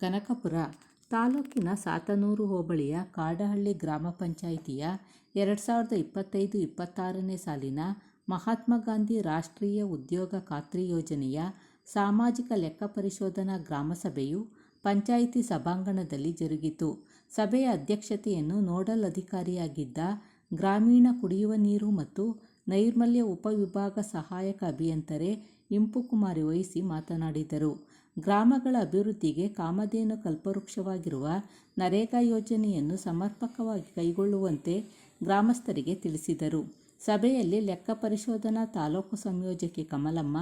ಕನಕಪುರ ತಾಲೂಕಿನ ಸಾತನೂರು ಹೋಬಳಿಯ ಕಾಡಹಳ್ಳಿ ಗ್ರಾಮ ಪಂಚಾಯಿತಿಯ ಎರಡು ಸಾವಿರದ ಇಪ್ಪತ್ತೈದು ಇಪ್ಪತ್ತಾರನೇ ಸಾಲಿನ ಮಹಾತ್ಮ ಗಾಂಧಿ ರಾಷ್ಟ್ರೀಯ ಉದ್ಯೋಗ ಖಾತ್ರಿ ಯೋಜನೆಯ ಸಾಮಾಜಿಕ ಲೆಕ್ಕ ಪರಿಶೋಧನಾ ಗ್ರಾಮಸಭೆಯು ಪಂಚಾಯಿತಿ ಸಭಾಂಗಣದಲ್ಲಿ ಜರುಗಿತು. ಸಭೆಯ ಅಧ್ಯಕ್ಷತೆಯನ್ನು ನೋಡಲ್ ಅಧಿಕಾರಿಯಾಗಿದ್ದ ಗ್ರಾಮೀಣ ಕುಡಿಯುವ ನೀರು ಮತ್ತು ನೈರ್ಮಲ್ಯ ಉಪವಿಭಾಗ ಸಹಾಯಕ ಅಭಿಯಂತರೆ ಇಂಪುಕುಮಾರಿ ವಹಿಸಿ ಮಾತನಾಡಿದರು. ಗ್ರಾಮಗಳ ಅಭಿವೃದ್ಧಿಗೆ ಕಾಮಧೇನು ಕಲ್ಪವೃಕ್ಷವಾಗಿರುವ ನರೇಗಾ ಯೋಜನೆಯನ್ನು ಸಮರ್ಪಕವಾಗಿ ಕೈಗೊಳ್ಳುವಂತೆ ಗ್ರಾಮಸ್ಥರಿಗೆ ತಿಳಿಸಿದರು. ಸಭೆಯಲ್ಲಿ ಲೆಕ್ಕ ಪರಿಶೋಧನಾ ತಾಲೂಕು ಸಂಯೋಜಕಿ ಕಮಲಮ್ಮ,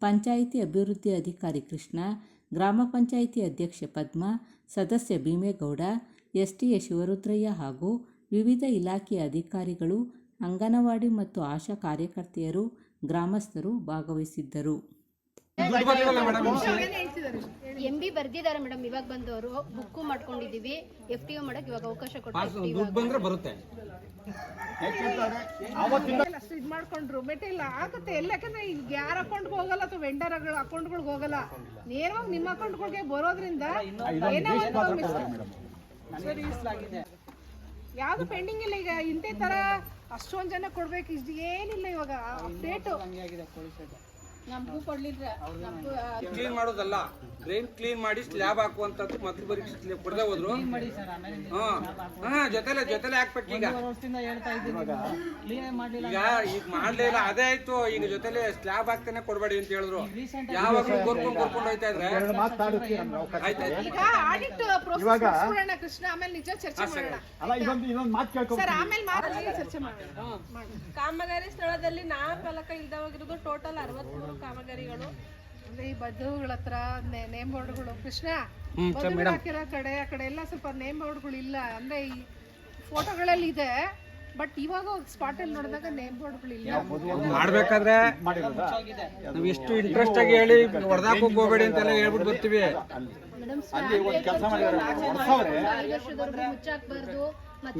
ಪಂಚಾಯಿತಿ ಅಭಿವೃದ್ಧಿ ಅಧಿಕಾರಿ ಕೃಷ್ಣ, ಗ್ರಾಮ ಪಂಚಾಯಿತಿ ಅಧ್ಯಕ್ಷೆ ಪದ್ಮ, ಸದಸ್ಯ ಭೀಮೇಗೌಡ ಎಸ್ಟಿಎ ಶಿವರುದ್ರಯ್ಯ ಹಾಗೂ ವಿವಿಧ ಇಲಾಖೆಯ ಅಧಿಕಾರಿಗಳು, ಅಂಗನವಾಡಿ ಮತ್ತು ಆಶಾ ಕಾರ್ಯಕರ್ತೆಯರು, ಗ್ರಾಮಸ್ಥರು ಭಾಗವಹಿಸಿದ್ದರು. ಎಂ ಬಿ ಬರ್ದಿದ್ದಾರೆ ಮೇಡಮ್. ಇವಾಗ ಬಂದವರು ಬುಕ್ಕು ಮಾಡ್ಕೊಂಡಿದೀವಿ ಎಫ್ ಟಿ ಮಾಡಕ್ ಇವಾಗ ಅವಕಾಶ ಬಂದ್ರೆ ಬರುತ್ತೆ. ಅಷ್ಟು ಇದು ಮಾಡ್ಕೊಂಡ್ರು. ಮೆಟೀರಿಯಲ್ ಆಗುತ್ತೆ. ಎಲ್ಲ ಯಾಕಂದ್ರೆ ಈಗ ಯಾರ ಅಕೌಂಟ್ಗೆ ಹೋಗಲ್ಲ ಅಥವಾ ವೆಂಡರ್ ಅಕೌಂಟ್ಗಳಿಗೆ ಹೋಗಲ್ಲ. ನೇರವಾಗಿ ನಿಮ್ಮ ಅಕೌಂಟ್ಗಳಿಗೆ ಬರೋದ್ರಿಂದ ಏನೋ ಯಾವ್ದು ಪೆಂಡಿಂಗ್ ಇಲ್ಲ ಈಗ. ಇಂತೆ ತರ ಅಷ್ಟೊಂದ್ ಜನ ಕೊಡ್ಬೇಕು. ಇಷ್ಟು ಏನಿಲ್ಲ ಇವಾಗ. ಅಪ್ಡೇಟ್ ಕ್ಲೀನ್ ಮಾಡೋದಲ್ಲ. ಡ್ರೈನ್ ಕ್ಲೀನ್ ಮಾಡಿ ಸ್ಲ್ಯಾಬ್ ಹಾಕುವಂತದ್ದು ಮೊದಲು ಬರೀ ಕೊಡದೆ ಹೋದ್ರು. ಹಾ. ಹಾ ಜೊತೆಲೆ ಜೊತೆಲೆ ಹಾಕ್ಬೇಕು ಈಗ. ಈಗ ಈಗ ಮಾಡ್ಲೇ ಇಲ್ಲ ಅದೇ ಆಯ್ತು. ಈಗ ಜೊತೆಲೆ ಸ್ಲ್ಯಾಬ್ ಹಾಕ್ತಾನೆ ಕೊಡ್ಬೇಡಿ ಅಂತ ಹೇಳಿದ್ರು. ಯಾವಾಗ ಕೋರ್ಕೊಂಡ್ ಕೋರ್ಕೊಂಡು ಹೋಯ್ತಾ ಇದ್ರೆ. ಆಯ್ತಾಯ್ತು ಈಗ ಆಡಿಟ್ ಪ್ರೋಸೆಸ್ ಮಾಡೋಣ ಕೃಷ್ಣ ಆಮೇಲೆ ನಿಜ ಚರ್ಚೆ ಮಾಡೋಣ. ಅಲ್ಲ ಇದೊಂದು ಇದೊಂದು ಮಾತು ಕೇಳ್ಕೊ ಸರ್ ಆಮೇಲೆ ಚರ್ಚೆ ಮಾಡೋಣ. ಕಾಮಗಾರಿ ಸ್ಥಳದಲ್ಲಿ ನಾಮಫಲಕ ಇಲ್ದವಾಗಿರೋದು ಟೋಟಲ್ ಅರವತ್ಮೂರು ಕಾಮಗಾರಿಗಳು ಅಂದ್ರೆ ಈ ಬದುಗಳ ಹತ್ರ ನೇಮ್ ಬೋರ್ಡ್ಗಳು. ಕೃಷ್ಣ ಹ್ಮ್, ಬದುಗಳು ಹಾಕಿರೋ ಕಡೆ ಆ ಕಡೆ ಎಲ್ಲ ಸ್ವಲ್ಪ ನೇಮ್ ಬೋರ್ಡ್ಗಳು ಇಲ್ಲ. ಅಂದ್ರೆ ಈ ಫೋಟೋಗಳಲ್ಲಿ ಇದೆ ಬಟ್ ಇವಾಗ ಸ್ಪಾಟ್ ಅಲ್ಲಿ ನೋಡಿದಾಗ ನೇಮ್ ಬೋರ್ಡ್ಗಳು ಇಲ್ಲ. ಮಾಡ್ಬೇಕಾದ್ರೆ ಮಾಡಿರೋದಾ? ನಾವ್ ಎಷ್ಟು ಇಂಟ್ರೆಸ್ಟ್ ಆಗಿ ಹೇಳಿ ಹೊಡೆದಾಕೋಕ್ ಹೋಗ್ಬೇಡಿ ಅಂತೆಲ್ಲ ಹೇಳ್ಬಿಟ್ಟು ಬರ್ತೀವಿ.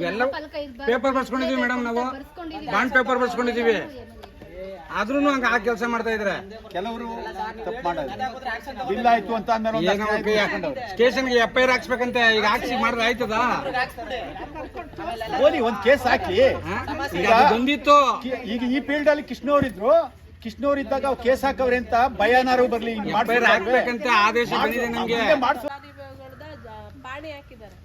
ಇರ್ಬಾರ್ದು. ಪೇಪರ್ ಬರ್ಸ್ಕೊಂಡಿದೀವಿ ಮೇಡಮ್ ನಾವು. ಬಾಂಡ್ ಪೇಪರ್ ಬರ್ಸ್ಕೊಂಡಿದೀವಿ. ಆದ್ರೂ ಹಂಗ ಆ ಕೆಲಸ ಮಾಡ್ತಾ ಇದ್ರೆ. ಕೆಲವರು ತಪ್ಪು ಮಾಡೋದು ಬಿಲ್ ಆಯ್ತು ಅಂತ ಅಂದ್ಮೇಲೆ. ಸ್ಟೇಷನ್ಗೆ ಎಫ್ ಐ ಆರ್ ಹಾಕ್ಸ್ಬೇಕಂತೆ ಈಗ ಹಾಕ್ಸಿ ಮಾಡಿದ್ರೆ ಆಯ್ತದ? ಹೋಗಿ ಒಂದ್ ಕೇಸ್ ಹಾಕಿ? ಈಗ ಬಂದಿತ್ತು. ಈಗ ಈ ಫೀಲ್ಡ್ ಅಲ್ಲಿ ಕೃಷ್ಣವ್ರು ಇದ್ರು. ಕೃಷ್ಣವ್ರು ಇದ್ದಾಗ ಅವ್ರು ಕೇಸ್ ಹಾಕವ್ರೆ ಅಂತ ಭಯನಾರು ಬರ್ಲಿ ಹಿಂಗ್ ಮಾಡ್ಬೇಕಂತ ಆದೇಶ ಬಂದಿದೆ ನಮ್ಗೆ ಪಾಣಿ ಹಾಕಿದ್ದಾರೆ.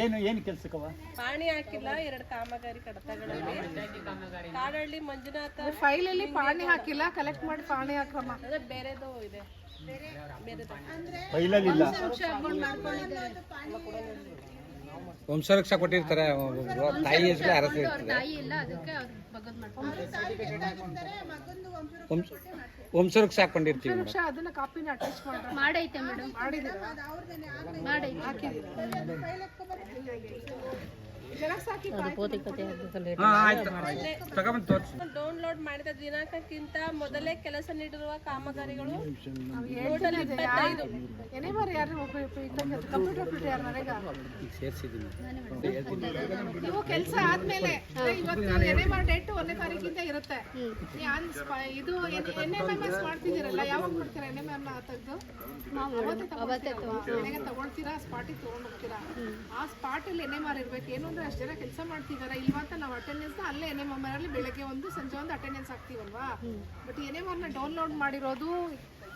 ಏನು ಏನು ಕೆಲ್ಸಕ್ಕವ? ಪಾಣಿ ಹಾಕಿಲ್ಲ ಎರಡು ಕಾಮಗಾರಿ ಕಡತಗಳಲ್ಲಿ. ಕಾಡಳ್ಳಿ ಮಂಜುನಾಥ ಫೈಲ್ ಅಲ್ಲಿ ಪಾಣಿ ಹಾಕಿಲ್ಲ ಕಲೆಕ್ಟ್ ಮಾಡಿ ಪಾಣಿ ಹಾಕ್ರಮ ಅಂದ್ರೆ ಬೇರೆದು ಇದೆ. ಇಲ್ಲ ವಂಶರಕ್ಷಾ ಕೊಟ್ಟಿರ್ತಾರೆ. ತಾಯಿ ಹೆಸರು ಅರಸ ಇರ್ತದೆ ತಾಯಿ ಇಲ್ಲ ಅದಕ್ಕೆ ಅವ್ರು ಬಗದ್ ಮಾಡ್ಕೊಂಡು ವಂಶ ವಂಶರಕ್ಷಾ ಹಾಕೊಂಡಿರ್ತೀವಿ ಮೇಡಮ್. ನಿಮಿಷ ಅದನ್ನ ಕಾಪಿನ ಅಟ್ಯಾಚ್ ಮಾಡ್ರ ಮಾಡೈತೆ ಮೇಡಮ್. ಮಾಡಿದ್ದೀರಾ? ಮಾಡೈತೆ ಜೆರಾಕ್ಸ್ ಡೌನ್ಲೋಡ್ ಮಾಡಿದ ದಿನಾಂಕಕ್ಕಿಂತ ಮೊದಲೇ ಕೆಲಸ ನೀಡಿರುವ ಕಾಮಗಾರಿಗಳು ಟೋಟಲ್ ಇಪ್ಪತ್ತೈದು ನೀವು ಕೆಲಸ ಆದ್ಮೇಲೆ ಇವತ್ತು ಎನೆ ಮಾರ್ ಡೇಟ್ ಒಂದನೇ ತಾರೀಕಿಂದ ಇರುತ್ತೆ ಇದು ಎನ್ ಎಂ ಎಂ ಎಸ್ ಮಾಡ್ತಿದ್ದೀರಲ್ಲ ಯಾವಾಗ ಮಾಡ್ತೀರಾ ಎನ್ ಎಂ ಎಂ ತೆಗೆದು ಅವತ್ತೇ ತಗೊಳ್ತೀರಾ ಮನೆಗೆ ತಗೊಳ್ತೀರಾ ಸ್ಪಾಟಿಗೆ ತಗೊಂಡು ಹೋಗ್ತೀರಾ ಆ ಸ್ಪಾಟಲ್ಲಿ ಎನ್ ಎಂ ಆರ್ ಇರ್ಬೇಕು ಏನು ಅಂದ್ರೆ ಅಷ್ಟು ಜನ ಕೆಲಸ ಮಾಡ್ತಿದಾರ ಅಂತ ನಾವು ಅಟೆಂಡೆನ್ಸ್ ಅಲ್ಲೇ ಎನ್ ಎಂ ಆರ್ನಲ್ಲಿ ಅಲ್ಲಿ ಬೆಳಗ್ಗೆ ಒಂದು ಸಂಜೆ ಒಂದು ಅಟೆಂಡೆನ್ಸ್ ಹಾಕ್ತೀವಲ್ವಾ? ಬಟ್ ಎನ್ ಎಂ ಆರ್ನ ಡೌನ್ಲೋಡ್ ಮಾಡಿರೋದು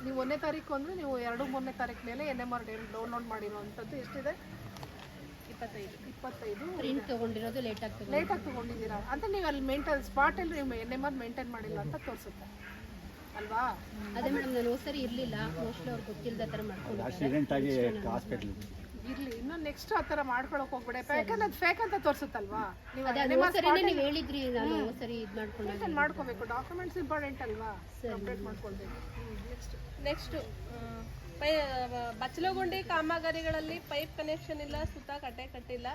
ನೀವು ಒಂದನೇ ತಾರೀಕು ಅಂದ್ರೆ ನೀವು ಎರಡು ಮೂರನೇ ತಾರೀಕು ಮೇಲೆ ಎನ್ ಎಂ ಆರ್ ಡೌನ್ಲೋಡ್ ಮಾಡಿರೋವಂಥದ್ದು ಎಷ್ಟಿದೆ? ಇಪ್ಪತ್ತೈದು. ಇಪ್ಪತ್ತೈದು. ಪ್ರಿಂಟ್ ತಗೊಂಡಿರೋದು ಲೇಟ್ ಆಗ್ತದೆ ಲೇಟಾಗಿ ತಗೊಂಡಿದ್ದೀರಾ? ಅಂತ ನೀವು ಅಲ್ಲಿ ಮೇಂಟೈನ್ ಸ್ಪಾಟಲ್ಲಿ ನೀವು ಎನ್ ಎಂ ಆರ್ ಮೇಂಟೈನ್ ಮಾಡಿಲ್ಲ ಅಂತ ತೋರಿಸುತ್ತೆ. ಅಲ್ವಾ? ಅದೇ ಮೇಡಮ್ ನಾನು ಹೋದ್ಸರಿ ಇರ್ಲಿಲ್ಲ. ಮೋಸ್ಟ್ಲಿ ಅವ್ರು ಗೊತ್ತಿಲ್ಲದ ತರ ಮಾಡ್ಕೊಂಡು ಆಕ್ಸಿಡೆಂಟ್ ಆಗಿ ಹಾಸ್ಪಿಟ್ಲ್ ಇರ್ಲಿ ಇನ್ನು ನೆಕ್ಸ್ಟ್ ಆ ಥರ ಮಾಡ್ಕೊಳಕ್ ಹೋಗ್ಬೇಡ. ಯಾಕಂದ್ರೆ ಅದು ಫೇಕ್ ಅಂತ ತೋರಿಸುತ್ತಲ್ವಾ? ನೀವು ಹೇಳಿದ್ರಿ ನಾನು ಹೋದ್ಸರಿ ಇದು ಮಾಡ್ಕೊಂಡು ಮಾಡ್ಕೋಬೇಕು. ಡಾಕ್ಯುಮೆಂಟ್ಸ್ ಇಂಪಾರ್ಟೆಂಟ್ ಅಲ್ವಾ? ಕಂಪ್ಲೀಟ್ ಮಾಡ್ಕೊಳ್ಬೇಕು. ನೆಕ್ಸ್ಟ್ ನೆಕ್ಸ್ಟ್ ಪೈ ಬಚ್ಚಲಗುಂಡಿ ಕಾಮಗಾರಿಗಳಲ್ಲಿ ಪೈಪ್ ಕನೆಕ್ಷನ್ ಇಲ್ಲ ಸುತ್ತ ಕಟ್ಟೆ ಕಟ್ಟಿಲ್ಲ.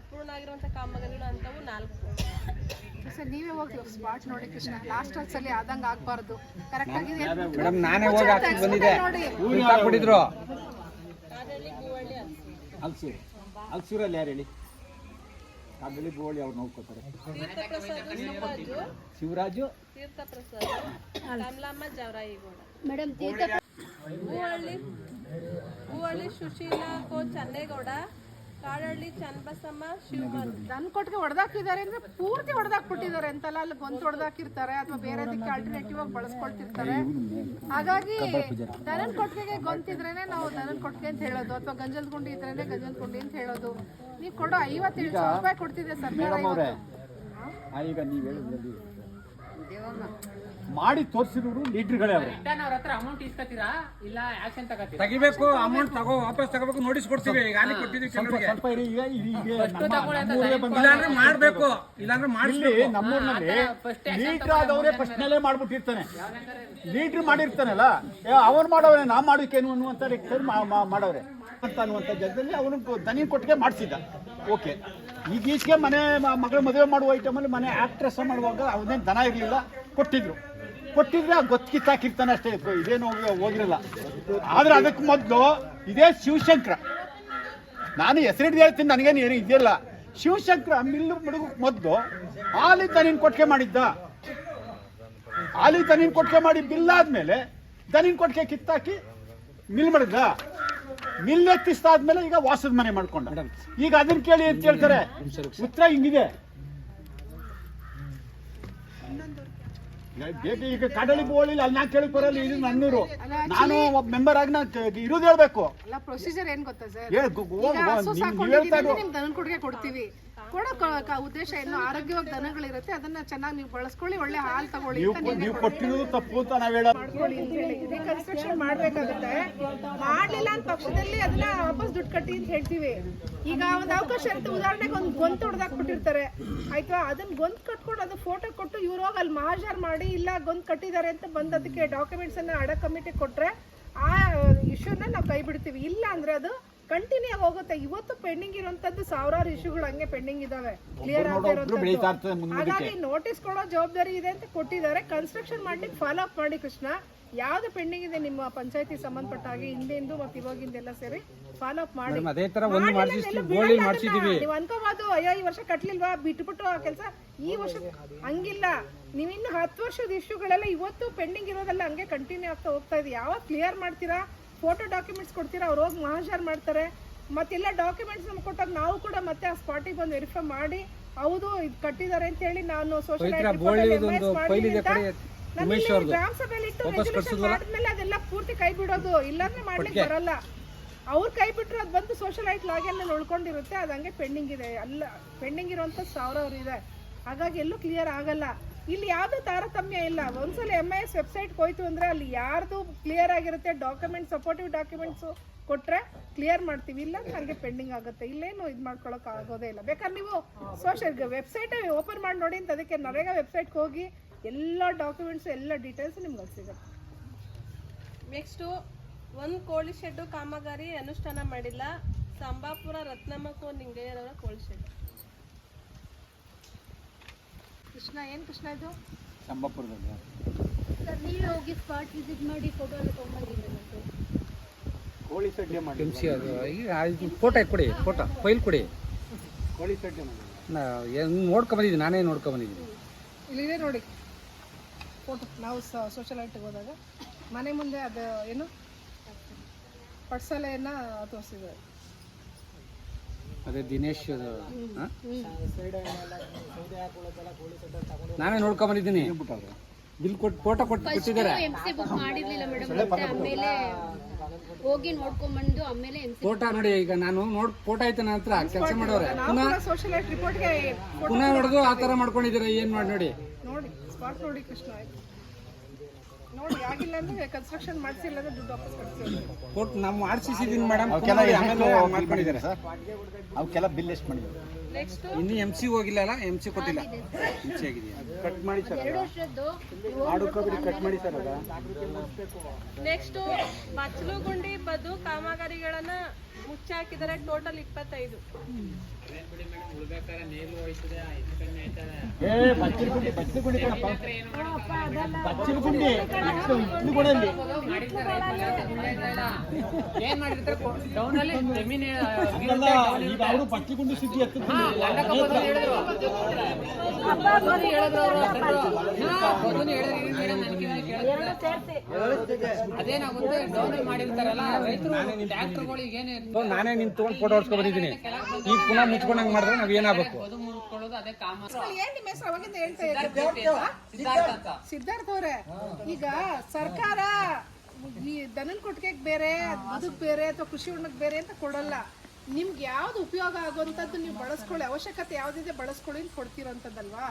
ಅಪೂರ್ಣ ಆಗಿರುವಂಥ ಕಾಮಗಾರಿಗಳು ಅಂತವು ನಾಲ್ಕು. ಸರ್ ನೀವೇ ಹೋಗಿ ಸ್ಪಾಟ್ ನೋಡಿ ಕೃಷ್ಣ. ಲಾಸ್ಟ್ ಸಲ ಆದಂಗೆ ಆಗ್ಬಾರ್ದು. ಕರೆಕ್ಟ್ ಆಗಿದೆ. ಮೇಡಮ್ ನಾನೇ ಹೋಗಿ ಹಾಕಿ ಬಂದಿದ್ದೆ. ನೋಡಿ. ಗೂವಳ್ಳಿ ಹಲ್ಸೂರು. ಅಲ್ಸೂರು ಅಲ್ಸೂರಲ್ಲಿ ಯಾರು ಹೇಳಿ? ಅದರಲ್ಲಿ ಬೋಳಿ ಅವ್ರು ನೋಡ್ಕೋತಾರೆ ಶಿವರಾಜು. ಮೇಡಮ್ ಹೂವಳ್ಳಿ ಹೂವಳ್ಳಿ ಸುಶೀಲಾ ಕೋ ಚನ್ನೇಗೌಡ ಕಾಡಹಳ್ಳಿ ಚನ್ನಬಸಮ್ಮ ಶಿವಮೊಗ್ಗ. ದನ ಕೊಟ್ಟಿಗೆ ಹೊಡೆದಾಕಿದ್ದಾರೆ ಅಂದ್ರೆ ಪೂರ್ತಿ ಹೊಡೆದಾಕ್ಬಿಟ್ಟಿದ್ದಾರೆ ಅಂತಲ್ಲ ಅಲ್ಲಿ ಗೊಂತು ಹೊಡೆದಾಕಿರ್ತಾರೆ ಅಥವಾ ಬೇರೆ ಅದಕ್ಕೆ ಆಲ್ಟರ್ನೇಟಿವ್ ಆಗಿ ಬಳಸ್ಕೊಳ್ತಿರ್ತಾರೆ. ಹಾಗಾಗಿ ದನನ ಕೊಟ್ಟಿಗೆಗೆ ಗೊಂತಿದ್ರೇನೆ ನಾವು ದನನ ಕೊಟ್ಟಿಗೆ ಅಂತ ಹೇಳೋದು ಅಥವಾ ಗಂಜಲ್ ಗುಂಡಿ ಇದ್ರೇನೆ ಗಂಜಲ್ ಗುಂಡಿ ಅಂತ ಹೇಳೋದು. ನೀವು ಕೊಡೋ ಐವತ್ತೇಳು ಸಾವಿರ ರೂಪಾಯಿ ಕೊಡ್ತಿದೆ ಸರ್ಕಾರ. ಈಗ ನೀವು ಹೇಳಿದ್ರಲ್ಲಿ ಮಾಡಿ ತೋರಿಸಿರೋರು ಲೀಡ್ರ್ಗಳೇ ಅವರು. ಅವ್ರ ಹತ್ರ ಅಮೌಂಟ್ ಇಲ್ಲ ಆಕ್ಷನ್ ತೆಗಿಬೇಕು ಅಮೌಂಟ್ ತಗೋ ವಾಪಸ್ ತಗೋಬೇಕು ನೋಟಿಸ್ ಕೊಡ್ತೀವಿ. ಈಗ ಕೊಟ್ಟಿದ್ದೀವಿ ಸ್ವಲ್ಪ ಕೆಲವ್ರಿಗೆ. ಸ್ವಲ್ಪ ಇರಿ ಈಗ ಈಗ ನಮ್ಮ ನಮ್ಮೂರೇ ಬಂದ ಇಲ್ಲಾಂದ್ರೆ ಮಾಡ್ಬೇಕು ಇಲ್ಲಾಂದ್ರೆ ಇಲ್ಲಿ ಮಾಡಿಸ್ಬೇಕು. ನಮ್ಮೂರಿನಲ್ಲಿ ಲೀಡ್ರ್ ಆದವರೇ ಪ್ರಶ್ನೆಲೇ ಮಾಡ್ಬಿಟ್ಟಿರ್ತಾನೆ. ಲೀಡ್ರ್ ಮಾಡಿರ್ತಾನಲ್ಲ ಏ ಅವ್ನು ಮಾಡೋರೆ ನಾ ಮಾಡೋಕೇನು ಅನ್ನುವಂಥ ಲೆಕ್ಕದಲ್ಲಿ ಮಾ- ಮಾ- ಮಾಡೋರೆ ಅಂತ ಅನ್ನುವಂಥ ಜಾಗದಲ್ಲಿ ಅವನು ದನಿ ಕೊಟ್ಟಿಗೆ ಮಾಡಿಸಿದ್ದ. ಓಕೆ ಈಗ ಈಚೆಗೆ ಮನೆ ಮ- ಮಗಳ ಮದುವೆ ಮಾಡುವ ಐಟಮಲ್ಲಿ ಮನೆ ಆಕ್ಟ್ರೆಸ್ ಮಾಡುವಾಗ ಅವನೇನು ದನ ಇರಲಿಲ್ಲ ಕೊಟ್ಟಿದ್ರು. ಕೊಟ್ಟಿದ್ರೆ ಗೊತ್ತು ಕಿತ್ತಾಕಿರ್ತಾನೆ ಅಷ್ಟೇ. ಇದೇನು ಹೋಗಿ- ಹೋಗಿರಲ್ಲ ಆದ್ರೆ ಅದಕ್ಕೆ ಮೊದಲು ಇದೇ ಶಿವಶಂಕರ. ನಾನು ಹೆಸರಿಡ್ದು ಹೇಳ್ತೀನಿ, ನನಗೇನು ಏನು ಇದೆಯಲ್ಲ ಶಿವಶಂಕರ ಮಿಲ್ಲು ಮುಡುಗು ಮೊದಲು ಹಾಲಿ ತನಿನ್ ಕೊಟ್ಟಿಗೆ ಮಾಡಿದ್ದ. ಹಾಲಿ ತನಿನ್ ಕೊಟ್ಟಿಗೆ ಮಾಡಿ ಬಿಲ್ ಆದ್ಮೇಲೆ ತನಿನ್ ಕೊಟ್ಟಿಗೆ ಕಿತ್ತಾಕಿ ಮಿಲ್ ಮಾಡಿದ್ದ. ಮಿಲ್ ಎತ್ತಿಸ್ತಾದ್ಮೇಲೆ ಈಗ ವಾಸದ ಮನೆ ಮಾಡ್ಕೊಂಡ. ಈಗ ಅದನ್ನ ಕೇಳಿ ಅಂತ ಹೇಳ್ತಾರೆ. ಉತ್ತರ ಹಿಂಗಿದೆ. ಈಗ ಕಡಲಿ ಬೋಳಿಲ್ಲ ಅಲ್ಲಿ ನಾ ಕೇಳಿ ಬರಲ್ಲ ಇದು ನನ್ನೂರು. ನಾನು ಒಬ್ಬ ಮೆಂಬರ್ ಆಗಿ ನಾ ಇರೋದು ಹೇಳ್ಬೇಕು. ಅಲ್ಲ ಪ್ರೊಸೀಜರ್ ಏನ್ ಗೊತ್ತಾ ಸರ್? ಹೇಳ್ತಾ ಕೊಡ್ತೀವಿ. ಕೊಡೋ ಉದ್ದೇಶ ಏನು ಆರೋಗ್ಯವಾಗಿ ದನಗಳಿರುತ್ತೆ ಅದನ್ನ ಚೆನ್ನಾಗಿ ನೀವು ಬಳಸ್ಕೊಳ್ಳಿ ಒಳ್ಳೆ ಹಾಲು ತಗೊಳ್ಳಿ ನೀವು. ಕೊಟ್ಟಿರೋದು ತಪ್ಪು ಅಂತ ನಾವ್ ಹೇಳ. ರೀಕನ್ಸ್ಟ್ರಕ್ಷನ್ ಮಾಡ್ಬೇಕಾಗುತ್ತೆ. ಮಾಡ್ಲಿಲ್ಲ ಅಂತ ಪಕ್ಷದಲ್ಲಿ ಅದನ್ನ ವಾಪಸ್ ದುಡ್ಡು ಕಟ್ಟಿ ಅಂತ ಹೇಳ್ತೀವಿ. ಈಗ ಒಂದು ಅವಕಾಶ ಅಂತ ಉದಾಹರಣೆಗೆ ಒಂದು ಗೊಂತು ಹೊಡೆದಾಕ್ಬಿಟ್ಟಿರ್ತಾರೆ ಆಯ್ತಾ? ಅದನ್ನ ಗೊಂದ್ ಕಟ್ಕೊಂಡು ಅದು ಫೋಟೋ ಕೊಟ್ಟು ಇವ್ರು ಹೋಗಿ ಅಲ್ಲಿ ಮಹಾಜಾರ್ ಮಾಡಿ ಇಲ್ಲ ಗೊಂದ್ ಕಟ್ಟಿದ್ದಾರೆ ಅಂತ ಬಂದು ಅದಕ್ಕೆ ಡಾಕ್ಯುಮೆಂಟ್ಸ್ ಅನ್ನ ಅಡ ಕಮಿಟಿ ಕೊಟ್ರೆ ಆ ಇಶ್ಯೂನ ನಾವು ಕೈ ಬಿಡ್ತೀವಿ ಇಲ್ಲ ಅಂದ್ರೆ ಅದು ಕಂಟಿನ್ಯೂ ಹೋಗುತ್ತೆ. ಇವತ್ತು ಪೆಂಡಿಂಗ್ ಇರುವಂತದ್ದು ಸಾವಿರಾರು ಇಶ್ಯೂಗಳು ಹಂಗೆ ಪೆಂಡಿಂಗ್ ಇದಾವೆ. ಕ್ಲಿಯರ್ ಮುಂದಕ್ಕೆ. ಹಾಗಾಗಿ ನೋಟಿಸ್ ಕೊಡೋ ಜವಾಬ್ದಾರಿ ಇದೆ ಅಂತ ಕೊಟ್ಟಿದ್ದಾರೆ. ಕನ್ಸ್ಟ್ರಕ್ಷನ್ ಮಾಡ್ಲಿಕ್ಕೆ ಫಾಲೋ ಅಪ್ ಮಾಡಿ ಕೃಷ್ಣ. ಯಾವ್ದು ಪೆಂಡಿಂಗ್ ಇದೆ ನಿಮ್ಮ ಪಂಚಾಯತಿ ಸಂಬಂಧಪಟ್ಟ ಹಾಗೆ ಹಿಂದೆಂದು ಮತ್ತೆ ಇವಾಗಿಂದೆಲ್ಲ ಸೇರಿ ಫಾಲೋ ಅಪ್ ಮಾಡಿ. ಅದೇ ತರ ಒಂದು ಮಾಡ್ಸಿದೀವಿ. ನೀವು ಅನ್ಕೋಬಹುದು ಅಯ್ಯೋ ಈ ವರ್ಷ ಕಟ್ಲಿಲ್ವಾ? ಬಿಟ್ಬಿಟ್ಟು ಆ ಕೆಲಸ. ಈ ವರ್ಷ ಹಂಗಿಲ್ಲ. ನೀವಿನ್ನು ಹತ್ತು ವರ್ಷದ ಇಶ್ಯೂಗಳೆಲ್ಲ ಇವತ್ತು ಪೆಂಡಿಂಗ್ ಇರೋದೆಲ್ಲ ಹಂಗೆ ಕಂಟಿನ್ಯೂ ಆಗ್ತಾ ಹೋಗ್ತಾ ಇದೆ. ಯಾವಾಗ ಕ್ಲಿಯರ್ ಮಾಡ್ತೀರಾ? ಫೋಟೋ ಡಾಕ್ಯುಮೆಂಟ್ಸ್ ಕೊಡ್ತೀರಾ? ಅವ್ರು ಹೋಗಿ ಮಹಾಜಾರ್ ಮಾಡ್ತಾರೆ. ಮತ್ತೆಲ್ಲ ಡಾಕ್ಯುಮೆಂಟ್ಸ್ ನಮ್ಗೆ ಕೊಟ್ಟಾಗ ನಾವು ಕೂಡ ಮತ್ತೆ ಆ ಸ್ಪಾಟಿಗೆ ಬಂದು ವೆರಿಫೈ ಮಾಡಿ ಹೌದು ಇದು ಕಟ್ಟಿದ್ದಾರೆ ಅಂತ ಹೇಳಿ ನಾನು ಸೋಷಿಯಲ್ ಗ್ರಾಮ ಸಭೆಯಲ್ಲಿ ಇಟ್ಟು ಮಾಡಿದ್ಮೇಲೆ ಅದೆಲ್ಲ ಪೂರ್ತಿ ಕೈ ಬಿಡೋದು. ಇಲ್ಲಾಂದ್ರೆ ಮಾಡ್ಲಿಕ್ಕೆ ಬರಲ್ಲ. ಅವ್ರ ಕೈ ಬಿಟ್ರು ಅದು ಬಂದು ಸೋಷಿಯಲ್ ಐಟ್ ಲಾಗಿನ್ ಉಳ್ಕೊಂಡಿರುತ್ತೆ. ಅದು ಹಂಗೆ ಪೆಂಡಿಂಗ್ ಇದೆ. ಅಲ್ಲ ಪೆಂಡಿಂಗ್ ಇರುವಂತ ಸಾವಿರ ಇದೆ ಹಾಗಾಗಿ ಎಲ್ಲೂ ಕ್ಲಿಯರ್ ಆಗಲ್ಲ. ಇಲ್ಲಿ ಯಾವ್ದು ತಾರತಮ್ಯ ಇಲ್ಲ. ಒಂದ್ಸಲ ಎಂ ಐ ಎಸ್ ವೆಬ್ಸೈಟ್ ಹೋಯ್ತು ಅಂದ್ರೆ ಅಲ್ಲಿ ಯಾರ್ದು ಕ್ಲಿಯರ್ ಆಗಿರುತ್ತೆ ಡಾಕ್ಯುಮೆಂಟ್ ಸಪೋರ್ಟಿವ್ ಡಾಕ್ಯುಮೆಂಟ್ಸ್ ಕೊಟ್ರೆ ಕ್ಲಿಯರ್ ಮಾಡ್ತೀವಿ. ಇಲ್ಲ ನನಗೆ ಪೆಂಡಿಂಗ್ ಆಗುತ್ತೆ. ಇಲ್ಲೇನು ಇದು ಮಾಡ್ಕೊಳಕ್ ಆಗೋದೇ ಇಲ್ಲ. ಬೇಕಾದ್ರೆ ನೀವು ಸೋಷಿಯಲ್ ವೆಬ್ಸೈಟ್ ಓಪನ್ ಮಾಡಿ ನೋಡಿ ಅಂತ ಅದಕ್ಕೆ ನರೇಗಾ ವೆಬ್ಸೈಟ್ಗೆ ಹೋಗಿ ಎಲ್ಲ ಡಾಕ್ಯುಮೆಂಟ್ಸ್ ಎಲ್ಲ ಡೀಟೇಲ್ಸ್ ನಿಮ್ಗೆ ಸಿಗುತ್ತೆ. ನೆಕ್ಸ್ಟು ಒಂದು ಕೋಳಿ ಶೆಡ್ಡು ಕಾಮಗಾರಿ ಅನುಷ್ಠಾನ ಮಾಡಿಲ್ಲ. ಸಂಬಾಪುರ ರತ್ನಮ್ಮಕ್ಕೂ ನಿಂಗಯ್ಯರವರ ಕೋಳಿ ಶೆಡ್ ಕೃಷ್ಣ ಏನು ಕೃಷ್ಣ ಇದು? ಸಂಬಾಪುರದಲ್ಲಿ ಸರ್ ನೀವೇ ಹೋಗಿ ಸ್ಪಾಟ್ ವಿಸಿಟ್ ಮಾಡಿ ಫೋಟೋ ಎಲ್ಲ ತೊಗೊಂಬಂದಿದ್ದೀರ ಕೋಳಿ ಸಡ್ಡೆ ಮಾಡಿ ಸಿ ಅದು. ಈಗ ಫೋಟೋ ಕೊಡಿ ಫೋಟೋ ಫೈಲ್ ಕೊಡಿ. ಕೋಳಿ ಸಡ್ಡೆ ಮಾಡಿ ನಾ ನೋಡ್ಕೊಂಡ್ ಬಂದಿದ್ದೀನಿ ನಾನೇ ನೋಡ್ಕೊ ಬಂದಿದ್ದೀನಿ. ಇಲ್ಲಿದೆ ನೋಡಿ. ಫೋಟೋ ನಾವು ಸೋಷಲ್ ಐಟಿಗೆ ಹೋದಾಗ. ಮನೆ ಮುಂದೆ ಅದು ಏನು? ಪಡ್ಸಲೆಯನ್ನ ತೋರಿಸಿದ್ದಾರೆ ಅದೇ ದಿನೇಶ್? ನಾನೇ ನೋಡ್ಕೊಂಡ್ ಬಂದಿದ್ದೀನಿ. ಬಿಲ್ ಕೊಟ್ಟು ಫೋಟೋ ಕೊಟ್ಟು ಕೊಟ್ಟಿದ್ದಾರೆ. ಎಂ ಬುಕ್ ಮಾಡಿರ್ಲಿಲ್ಲ ಮೇಡಮ್ ಮತ್ತೆ ಆಮೇಲೆ ಹೋಗಿ ನೋಡ್ಕೊಂಡ್ಬಂದು ಆಮೇಲೆ ಫೋಟೋ ನೋಡಿ ಈಗ ನಾನು ನೋಡ್ ಫೋಟೋ ಆಯ್ತು ನನ್ನ ಹತ್ರ ಕೆಲಸ ಮಾಡೋರೆ. ಪುನಃ ರಿಪೋರ್ಟ್ಗೆ ಹೊಡೆದು ಆ ಥರ ಮಾಡ್ಕೊಂಡಿದ್ದೀರಾ ಏನು ಮಾಡಿ ನೋಡಿ. ನೋಡಿ ಸ್ಪಾಟ್ ನೋಡಿ ಕೃಷ್ಣ ಆಯ್ತು. ನೋಡಿ ಆಗಿಲ್ಲ ಅಂದ್ರೆ ಕನ್ಸ್ಟ್ರಕ್ಷನ್ ಮಾಡಿಸಿಲ್ಲ ಅಂದ್ರೆ ದುಡ್ಡು ವಾಪಸ್ ನಾವು ಮಾಡಿಸಿದ್ದೀನಿ ಮೇಡಮ್ ಅವಕ್ಕೆಲ್ಲ ಆಮೇಲೆ ಮಾಡ್ಕೊಂಡಿದ್ದಾರೆ ಸರ್. ಅವಕ್ಕೆಲ್ಲ ಬಿಲ್ ಎಷ್ಟು ಮಾಡಿದ್ದಾರೆ? ನೆಕ್ಸ್ಟ್ ಇನ್ನು ಎಂ ಸಿ ಹೋಗಿಲ್ಲ ಅಲ್ಲ? ಎಂ ಸಿ ಕೊಟ್ಟಿಲ್ಲ. ಎಂ ಸಿ ಆಗಿದೆಯಾ? ಕಟ್ ಮಾಡಿ ಸರ್ ಎರಡು ವರ್ಷದ್ದು ಆಡು ಕಬಡ್ಡಿ ಕಟ್ ಮಾಡಿ ಸರ್ ಅದ. ನೆಕ್ಸ್ಟು ಬಚ್ಚಲುಗುಂಡಿ ಬದು ಕಾಮಗಾರಿಗಳನ್ನ ಮುಚ್ಚಾಕಿದ್ದಾರೆ ಟೋಟಲ್ ಇಪ್ಪತ್ತೈದು. ಏ ಬಚ್ಚಲ ಗುಂಡಿ ಬಚ್ಚಲ ಗುಂಡಿ ಕಣಪ್ಪ. ಬಚ್ಚಲ ಗುಂಡಿ. ಇಟ್ಲು ಗುಡಲ್ಲಿ ಏನ್ ಮಾಡಿರ್ತಾರೆ ಡೌನ್ ಅಲ್ಲಿ ಜಮೀನ್ ಅಲ್ಲ ಈಗ ಅವರು ಬಚ್ಚಲ ಗುಂಡಿ ಸುದ್ದಿ ಹೇಳಿದ್ರು. ಹೇಳಿದ್ರು ಅದೇನಾಗುತ್ತೆ ಡೌನ್ ಮಾಡಿರ್ತಾರಲ್ಲ ರೈತರು ಟ್ರ್ಯಾಕ್ಟರ್ಗಳಿಗೆ ಏನೇ ನಾನೇ ನಿನ್ ತಗೊಂಡ್ ಫೋಟೋ ಹೊಡ್ಸ್ಕೊ ಬಂದಿದ್ದೀನಿ. ಈಗ ಪುನಃ ಮುಚ್ಕೊಂಡಂಗ್ ಮಾಡಿದ್ರೆ ನಾವ್ ಏನಾಗಬೇಕು? ಅದೇ ಕಾಮ ಏನ್ ನಿಮ್ಮ ಹೆಸರು ಅವಾಗಿಂದ ಹೇಳ್ತಾ ಇದ್ದೀರಾ ಸಿದ್ಧಾರ್ಥ. ಅವ್ರೆ ಸಿದ್ಧಾರ್ಥ ಅವರೇ ಈಗ ಸರ್ಕಾರ ಈ ದನದ ಕೊಟ್ಟಿಗೆ ಬೇರೆ ಅದಕ್ಕೆ ಬೇರೆ ಅಥವಾ ಕೃಷಿ ಉಣ್ಣಕ್ಕೆ ಬೇರೆ ಅಂತ ಕೊಡಲ್ಲ. ನಿಮ್ಗೆ ಯಾವ್ದು ಉಪಯೋಗ ಆಗುವಂಥದ್ದು ನೀವು ಬಳಸ್ಕೊಳ್ಳಿ ಅವಶ್ಯಕತೆ ಯಾವ್ದಿದೆ ಬಳಸ್ಕೊಳ್ಳಿ ಅಂತ ಕೊಡ್ತಿರೋಂಥದ್ದಲ್ವಾ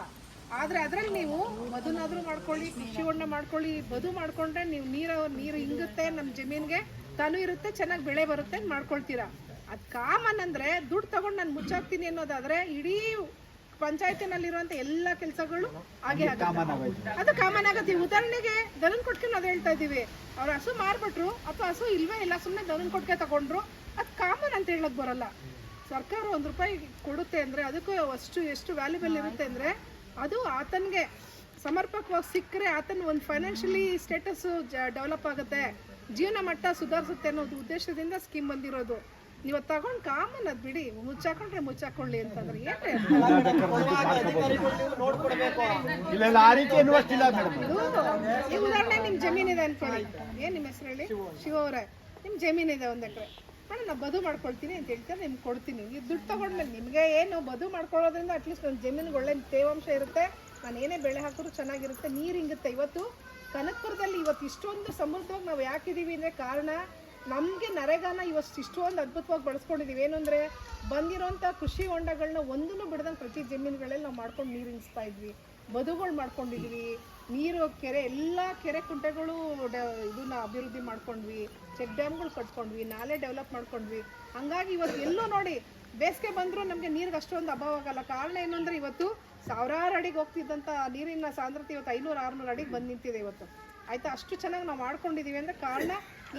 ಆದ್ರೆ ಅದ್ರಲ್ಲಿ ನೀವು ಮದುನಾದ್ರೂ ಮಾಡ್ಕೊಳ್ಳಿ ಕೃಷಿ ಹೊಂಡ ಮಾಡ್ಕೊಳ್ಳಿ ಬದು ಮಾಡ್ಕೊಂಡ್ರೆ ನೀವು ನೀರು ನೀರು ಹಿಂಗುತ್ತೆ ನಮ್ಮ ಜಮೀನ್ಗೆ ತಾನು ಇರುತ್ತೆ ಚೆನ್ನಾಗಿ ಬೆಳೆ ಬರುತ್ತೆ ಮಾಡ್ಕೊಳ್ತೀರಾ. ಅದ್ ಕಾಮನ್ ಅಂದ್ರೆ ದುಡ್ಡು ತಗೊಂಡು ನಾನು ಮುಚ್ಚಾಕ್ತೀನಿ ಅನ್ನೋದಾದ್ರೆ ಇಡೀ ಪಂಚಾಯತಿನಲ್ಲಿರುವಂತ ಎಲ್ಲ ಕೆಲಸಗಳು ಹಾಗೆ ಆಗುತ್ತೆ. ಅದು ಕಾಮನ್ ಆಗತ್ತೆ. ಉದಾಹರಣೆಗೆ ದನನ್ ಕೊಟ್ಕೆ ಅದು ಹೇಳ್ತಾ ಇದೀವಿ ಅವ್ರ ಹಸು ಮಾರ್ಬಿಟ್ರು ಅಥವಾ ಹಸು ಇಲ್ವೇ ಇಲ್ಲ ಸುಮ್ಮನೆ ದನನ್ ಕೊಟ್ಕೆ ತಗೊಂಡ್ರು ಅದು ಕಾಮನ್ ಅಂತ ಹೇಳಕ್ ಬರಲ್ಲ. ಸರ್ಕಾರ ಒಂದ್ ರೂಪಾಯಿ ಕೊಡುತ್ತೆ ಅಂದ್ರೆ ಅದಕ್ಕೂ ಅಷ್ಟು ಎಷ್ಟು ವ್ಯಾಲ್ಯೂಬಲ್ ಇರುತ್ತೆ ಅಂದ್ರೆ ಅದು ಆತನಿಗೆ ಸಮರ್ಪಕವಾಗಿ ಸಿಕ್ಕರೆ ಆತನ ಒಂದು ಫೈನಾನ್ಷಿಯಲಿ ಸ್ಟೇಟಸ್ ಡೆವಲಪ್ ಆಗುತ್ತೆ. ಜೀವನ ಮಟ್ಟ ಸುಧಾರಿಸುತ್ತೆ ಅನ್ನೋದು ಉದ್ದೇಶದಿಂದ ಸ್ಕೀಮ್ ಬಂದಿರೋದು. ನೀವು ತಗೊಂಡು ಕಾಮನ್ ಅದ್ ಬಿಡಿ. ಮುಚ್ಚಾಕೊಂಡ್ರೆ ಮುಚ್ಚಾಕೊಳ್ಳಿ ಅಂತಂದ್ರೆ ಏನ್ರಿ ಉದಾಹರಣೆ ನಿಮ್ ಜಮೀನಿದೆ ಅನ್ಕೊಳ್ಳಿ. ಏನ್ ನಿಮ್ಮ ಹೆಸರು ಹೇಳಿ? ಶಿವ ಅವ್ರೆ. ನಿಮ್ ಜಮೀನಿದೆ ಒಂದ್ ಎಕರೆ. ಅಣ್ಣ ನಾ ಬದು ಮಾಡ್ಕೊಳ್ತೀನಿ ಅಂತ ಹೇಳ್ತಾರೆ ನಿಮ್ಗೆ ಕೊಡ್ತೀನಿ. ಈ ದುಡ್ಡು ತಗೊಂಡ್ಮೇಲೆ ನಿಮಗೆ ಏನು ಬದು ಮಾಡ್ಕೊಳ್ಳೋದ್ರಿಂದ ಅಟ್ಲೀಸ್ಟ್ ನನ್ನ ಜಮೀನಿಗೆ ಒಳ್ಳೆ ತೇವಾಂಶ ಇರುತ್ತೆ. ನಾನು ಏನೇ ಬೆಳೆ ಹಾಕಿದ್ರು ಚೆನ್ನಾಗಿರುತ್ತೆ. ನೀರು ಹಿಂಗುತ್ತೆ ಇವತ್ತು ಕನಕಪುರದಲ್ಲಿ ಇವತ್ತು ಇಷ್ಟೊಂದು ಸಮೃದ್ಧವಾಗಿ ನಾವು ಯಾಕಿದ್ದೀವಿ ಅಂದರೆ ಕಾರಣ ನಮಗೆ ನರೇಗಾನ ಇವತ್ತು ಇಷ್ಟೊಂದು ಅದ್ಭುತವಾಗಿ ಬಳಸ್ಕೊಂಡಿದ್ದೀವಿ ಏನು ಅಂದರೆ ಬಂದಿರೋಂಥ ಕೃಷಿ ಹೊಂಡಗಳನ್ನ ಒಂದನ್ನು ಬಿಡ್ದಂಗೆ ಪ್ರತಿ ಜಮೀನುಗಳಲ್ಲಿ ನಾವು ಮಾಡ್ಕೊಂಡು ನೀರು ಇದ್ವಿ. ಬದುಗಳು ಮಾಡ್ಕೊಂಡಿದ್ವಿ. ನೀರು ಕೆರೆ, ಎಲ್ಲ ಕೆರೆ ಕುಂಟೆಗಳು ಇದನ್ನ ಅಭಿವೃದ್ಧಿ ಮಾಡ್ಕೊಂಡ್ವಿ. ಚೆಕ್ ಡ್ಯಾಮ್ಗಳು ಕಟ್ಕೊಂಡ್ವಿ ನಾಲೆ ಡೆವಲಪ್ ಮಾಡ್ಕೊಂಡ್ವಿ. ಹಂಗಾಗಿ ಇವತ್ತು ಎಲ್ಲೂ ನೋಡಿ, ಬೇಸಿಗೆ ಬಂದರೂ ನಮಗೆ ನೀರಿಗೆ ಅಷ್ಟೊಂದು ಅಭಾವ ಆಗಲ್ಲ. ಕಾರಣ ಏನು ಅಂದರೆ ಇವತ್ತು ಸಾವಿರಾರು ಅಡಿಗೆ ಹೋಗ್ತಿದ್ದಂಥ ನೀರಿನ ಸಾಂದ್ರತೆ ಇವತ್ತು ಐನೂರು, ಆರುನೂರು ಅಡಿಗೆ ಬಂದು ನಿಂತಿದೆ ಇವತ್ತು. ಆಯಿತಾ? ಅಷ್ಟು ಚೆನ್ನಾಗಿ ನಾವು ಮಾಡ್ಕೊಂಡಿದ್ದೀವಿ ಅಂದರೆ ಕಾರಣ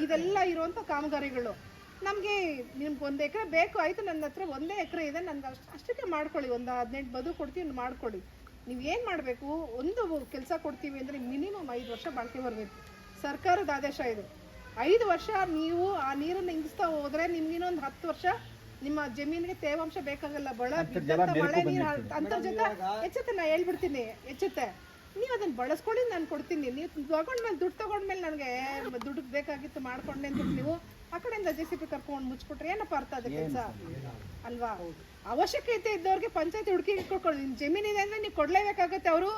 ಇದೆಲ್ಲ ಇರುವಂಥ ಕಾಮಗಾರಿಗಳು. ನಮಗೆ ನಿಮ್ಗೆ ಒಂದು ಎಕರೆ ಬೇಕು, ಆಯಿತು ನನ್ನ ಹತ್ರ ಒಂದೇ ಎಕರೆ ಇದೆ, ನನಗೆ ಅಷ್ಟು, ಅಷ್ಟಕ್ಕೆ ಮಾಡ್ಕೊಳ್ಳಿ. ಒಂದು ಹದಿನೆಂಟು ಬದು ಕೊಡ್ತೀವಿ ಮಾಡ್ಕೊಳ್ಳಿ ನೀವು ಏನು ಮಾಡಬೇಕು? ಒಂದು ಕೆಲಸ ಕೊಡ್ತೀವಿ ಅಂದರೆ ಮಿನಿಮಮ್ ಐದು ವರ್ಷ ಬಾಳ್ಕೆ ಬರಬೇಕು. ಸರ್ಕಾರದ ಆದೇಶ ಇದು. ಐದು ವರ್ಷ ನೀವು ಆ ನೀರನ್ನು ಹಿಂಗಿಸ್ತಾ ಹೋದರೆ ನಿಮ್ಗೆ ಇನ್ನೊಂದು ಹತ್ತು ವರ್ಷ ನಿಮ್ಮ ಜಮೀನಿಗೆ ತೇವಾಂಶ ಬೇಕಾಗಲ್ಲ. ಬಳ ಮಳೆ ನೀರು ಅಂತರ್ಜಲ ಹೆಚ್ಚುತ್ತೆ ನಾ ಹೇಳ್ಬಿಡ್ತೀನಿ. ಹೆಚ್ಚುತ್ತೆ ನೀವು ಅದನ್ನ ಬಳಸ್ಕೊಳ್ಳಿ ನಾನು ಕೊಡ್ತೀನಿ. ನೀವು ತಗೊಂಡ್ಮೇಲೆ ದುಡ್ಡು ತಗೊಂಡ್ಮೇಲೆ ನನಗೆ ದುಡ್ಡು ಬೇಕಾಗಿತ್ತು ಮಾಡ್ಕೊಂಡೆ ಅಂತ ನೀವು ಆ ಕಡೆಯಿಂದ ಜೆ ಸಿ ಪಿ ಕರ್ಕೊಂಡು ಮುಚ್ಚಿಬಿಟ್ರೆ ಏನಪ್ಪ ಅರ್ಥ ಅದ ಕೆಲಸ ಅಲ್ವಾ? ಅವಶ್ಯಕತೆ ಇದ್ದವ್ರಿಗೆ ಪಂಚಾಯತಿ ಹುಡುಕಿ ಕೊಡ್ಕೊಳ್ಳಿ ನಿಮ್ಮ ಜಮೀನ್ ಇದೆ ಅಂದ್ರೆ ನೀವು ಕೊಡ್ಲೇಬೇಕಾಗತ್ತೆ ಅವರು.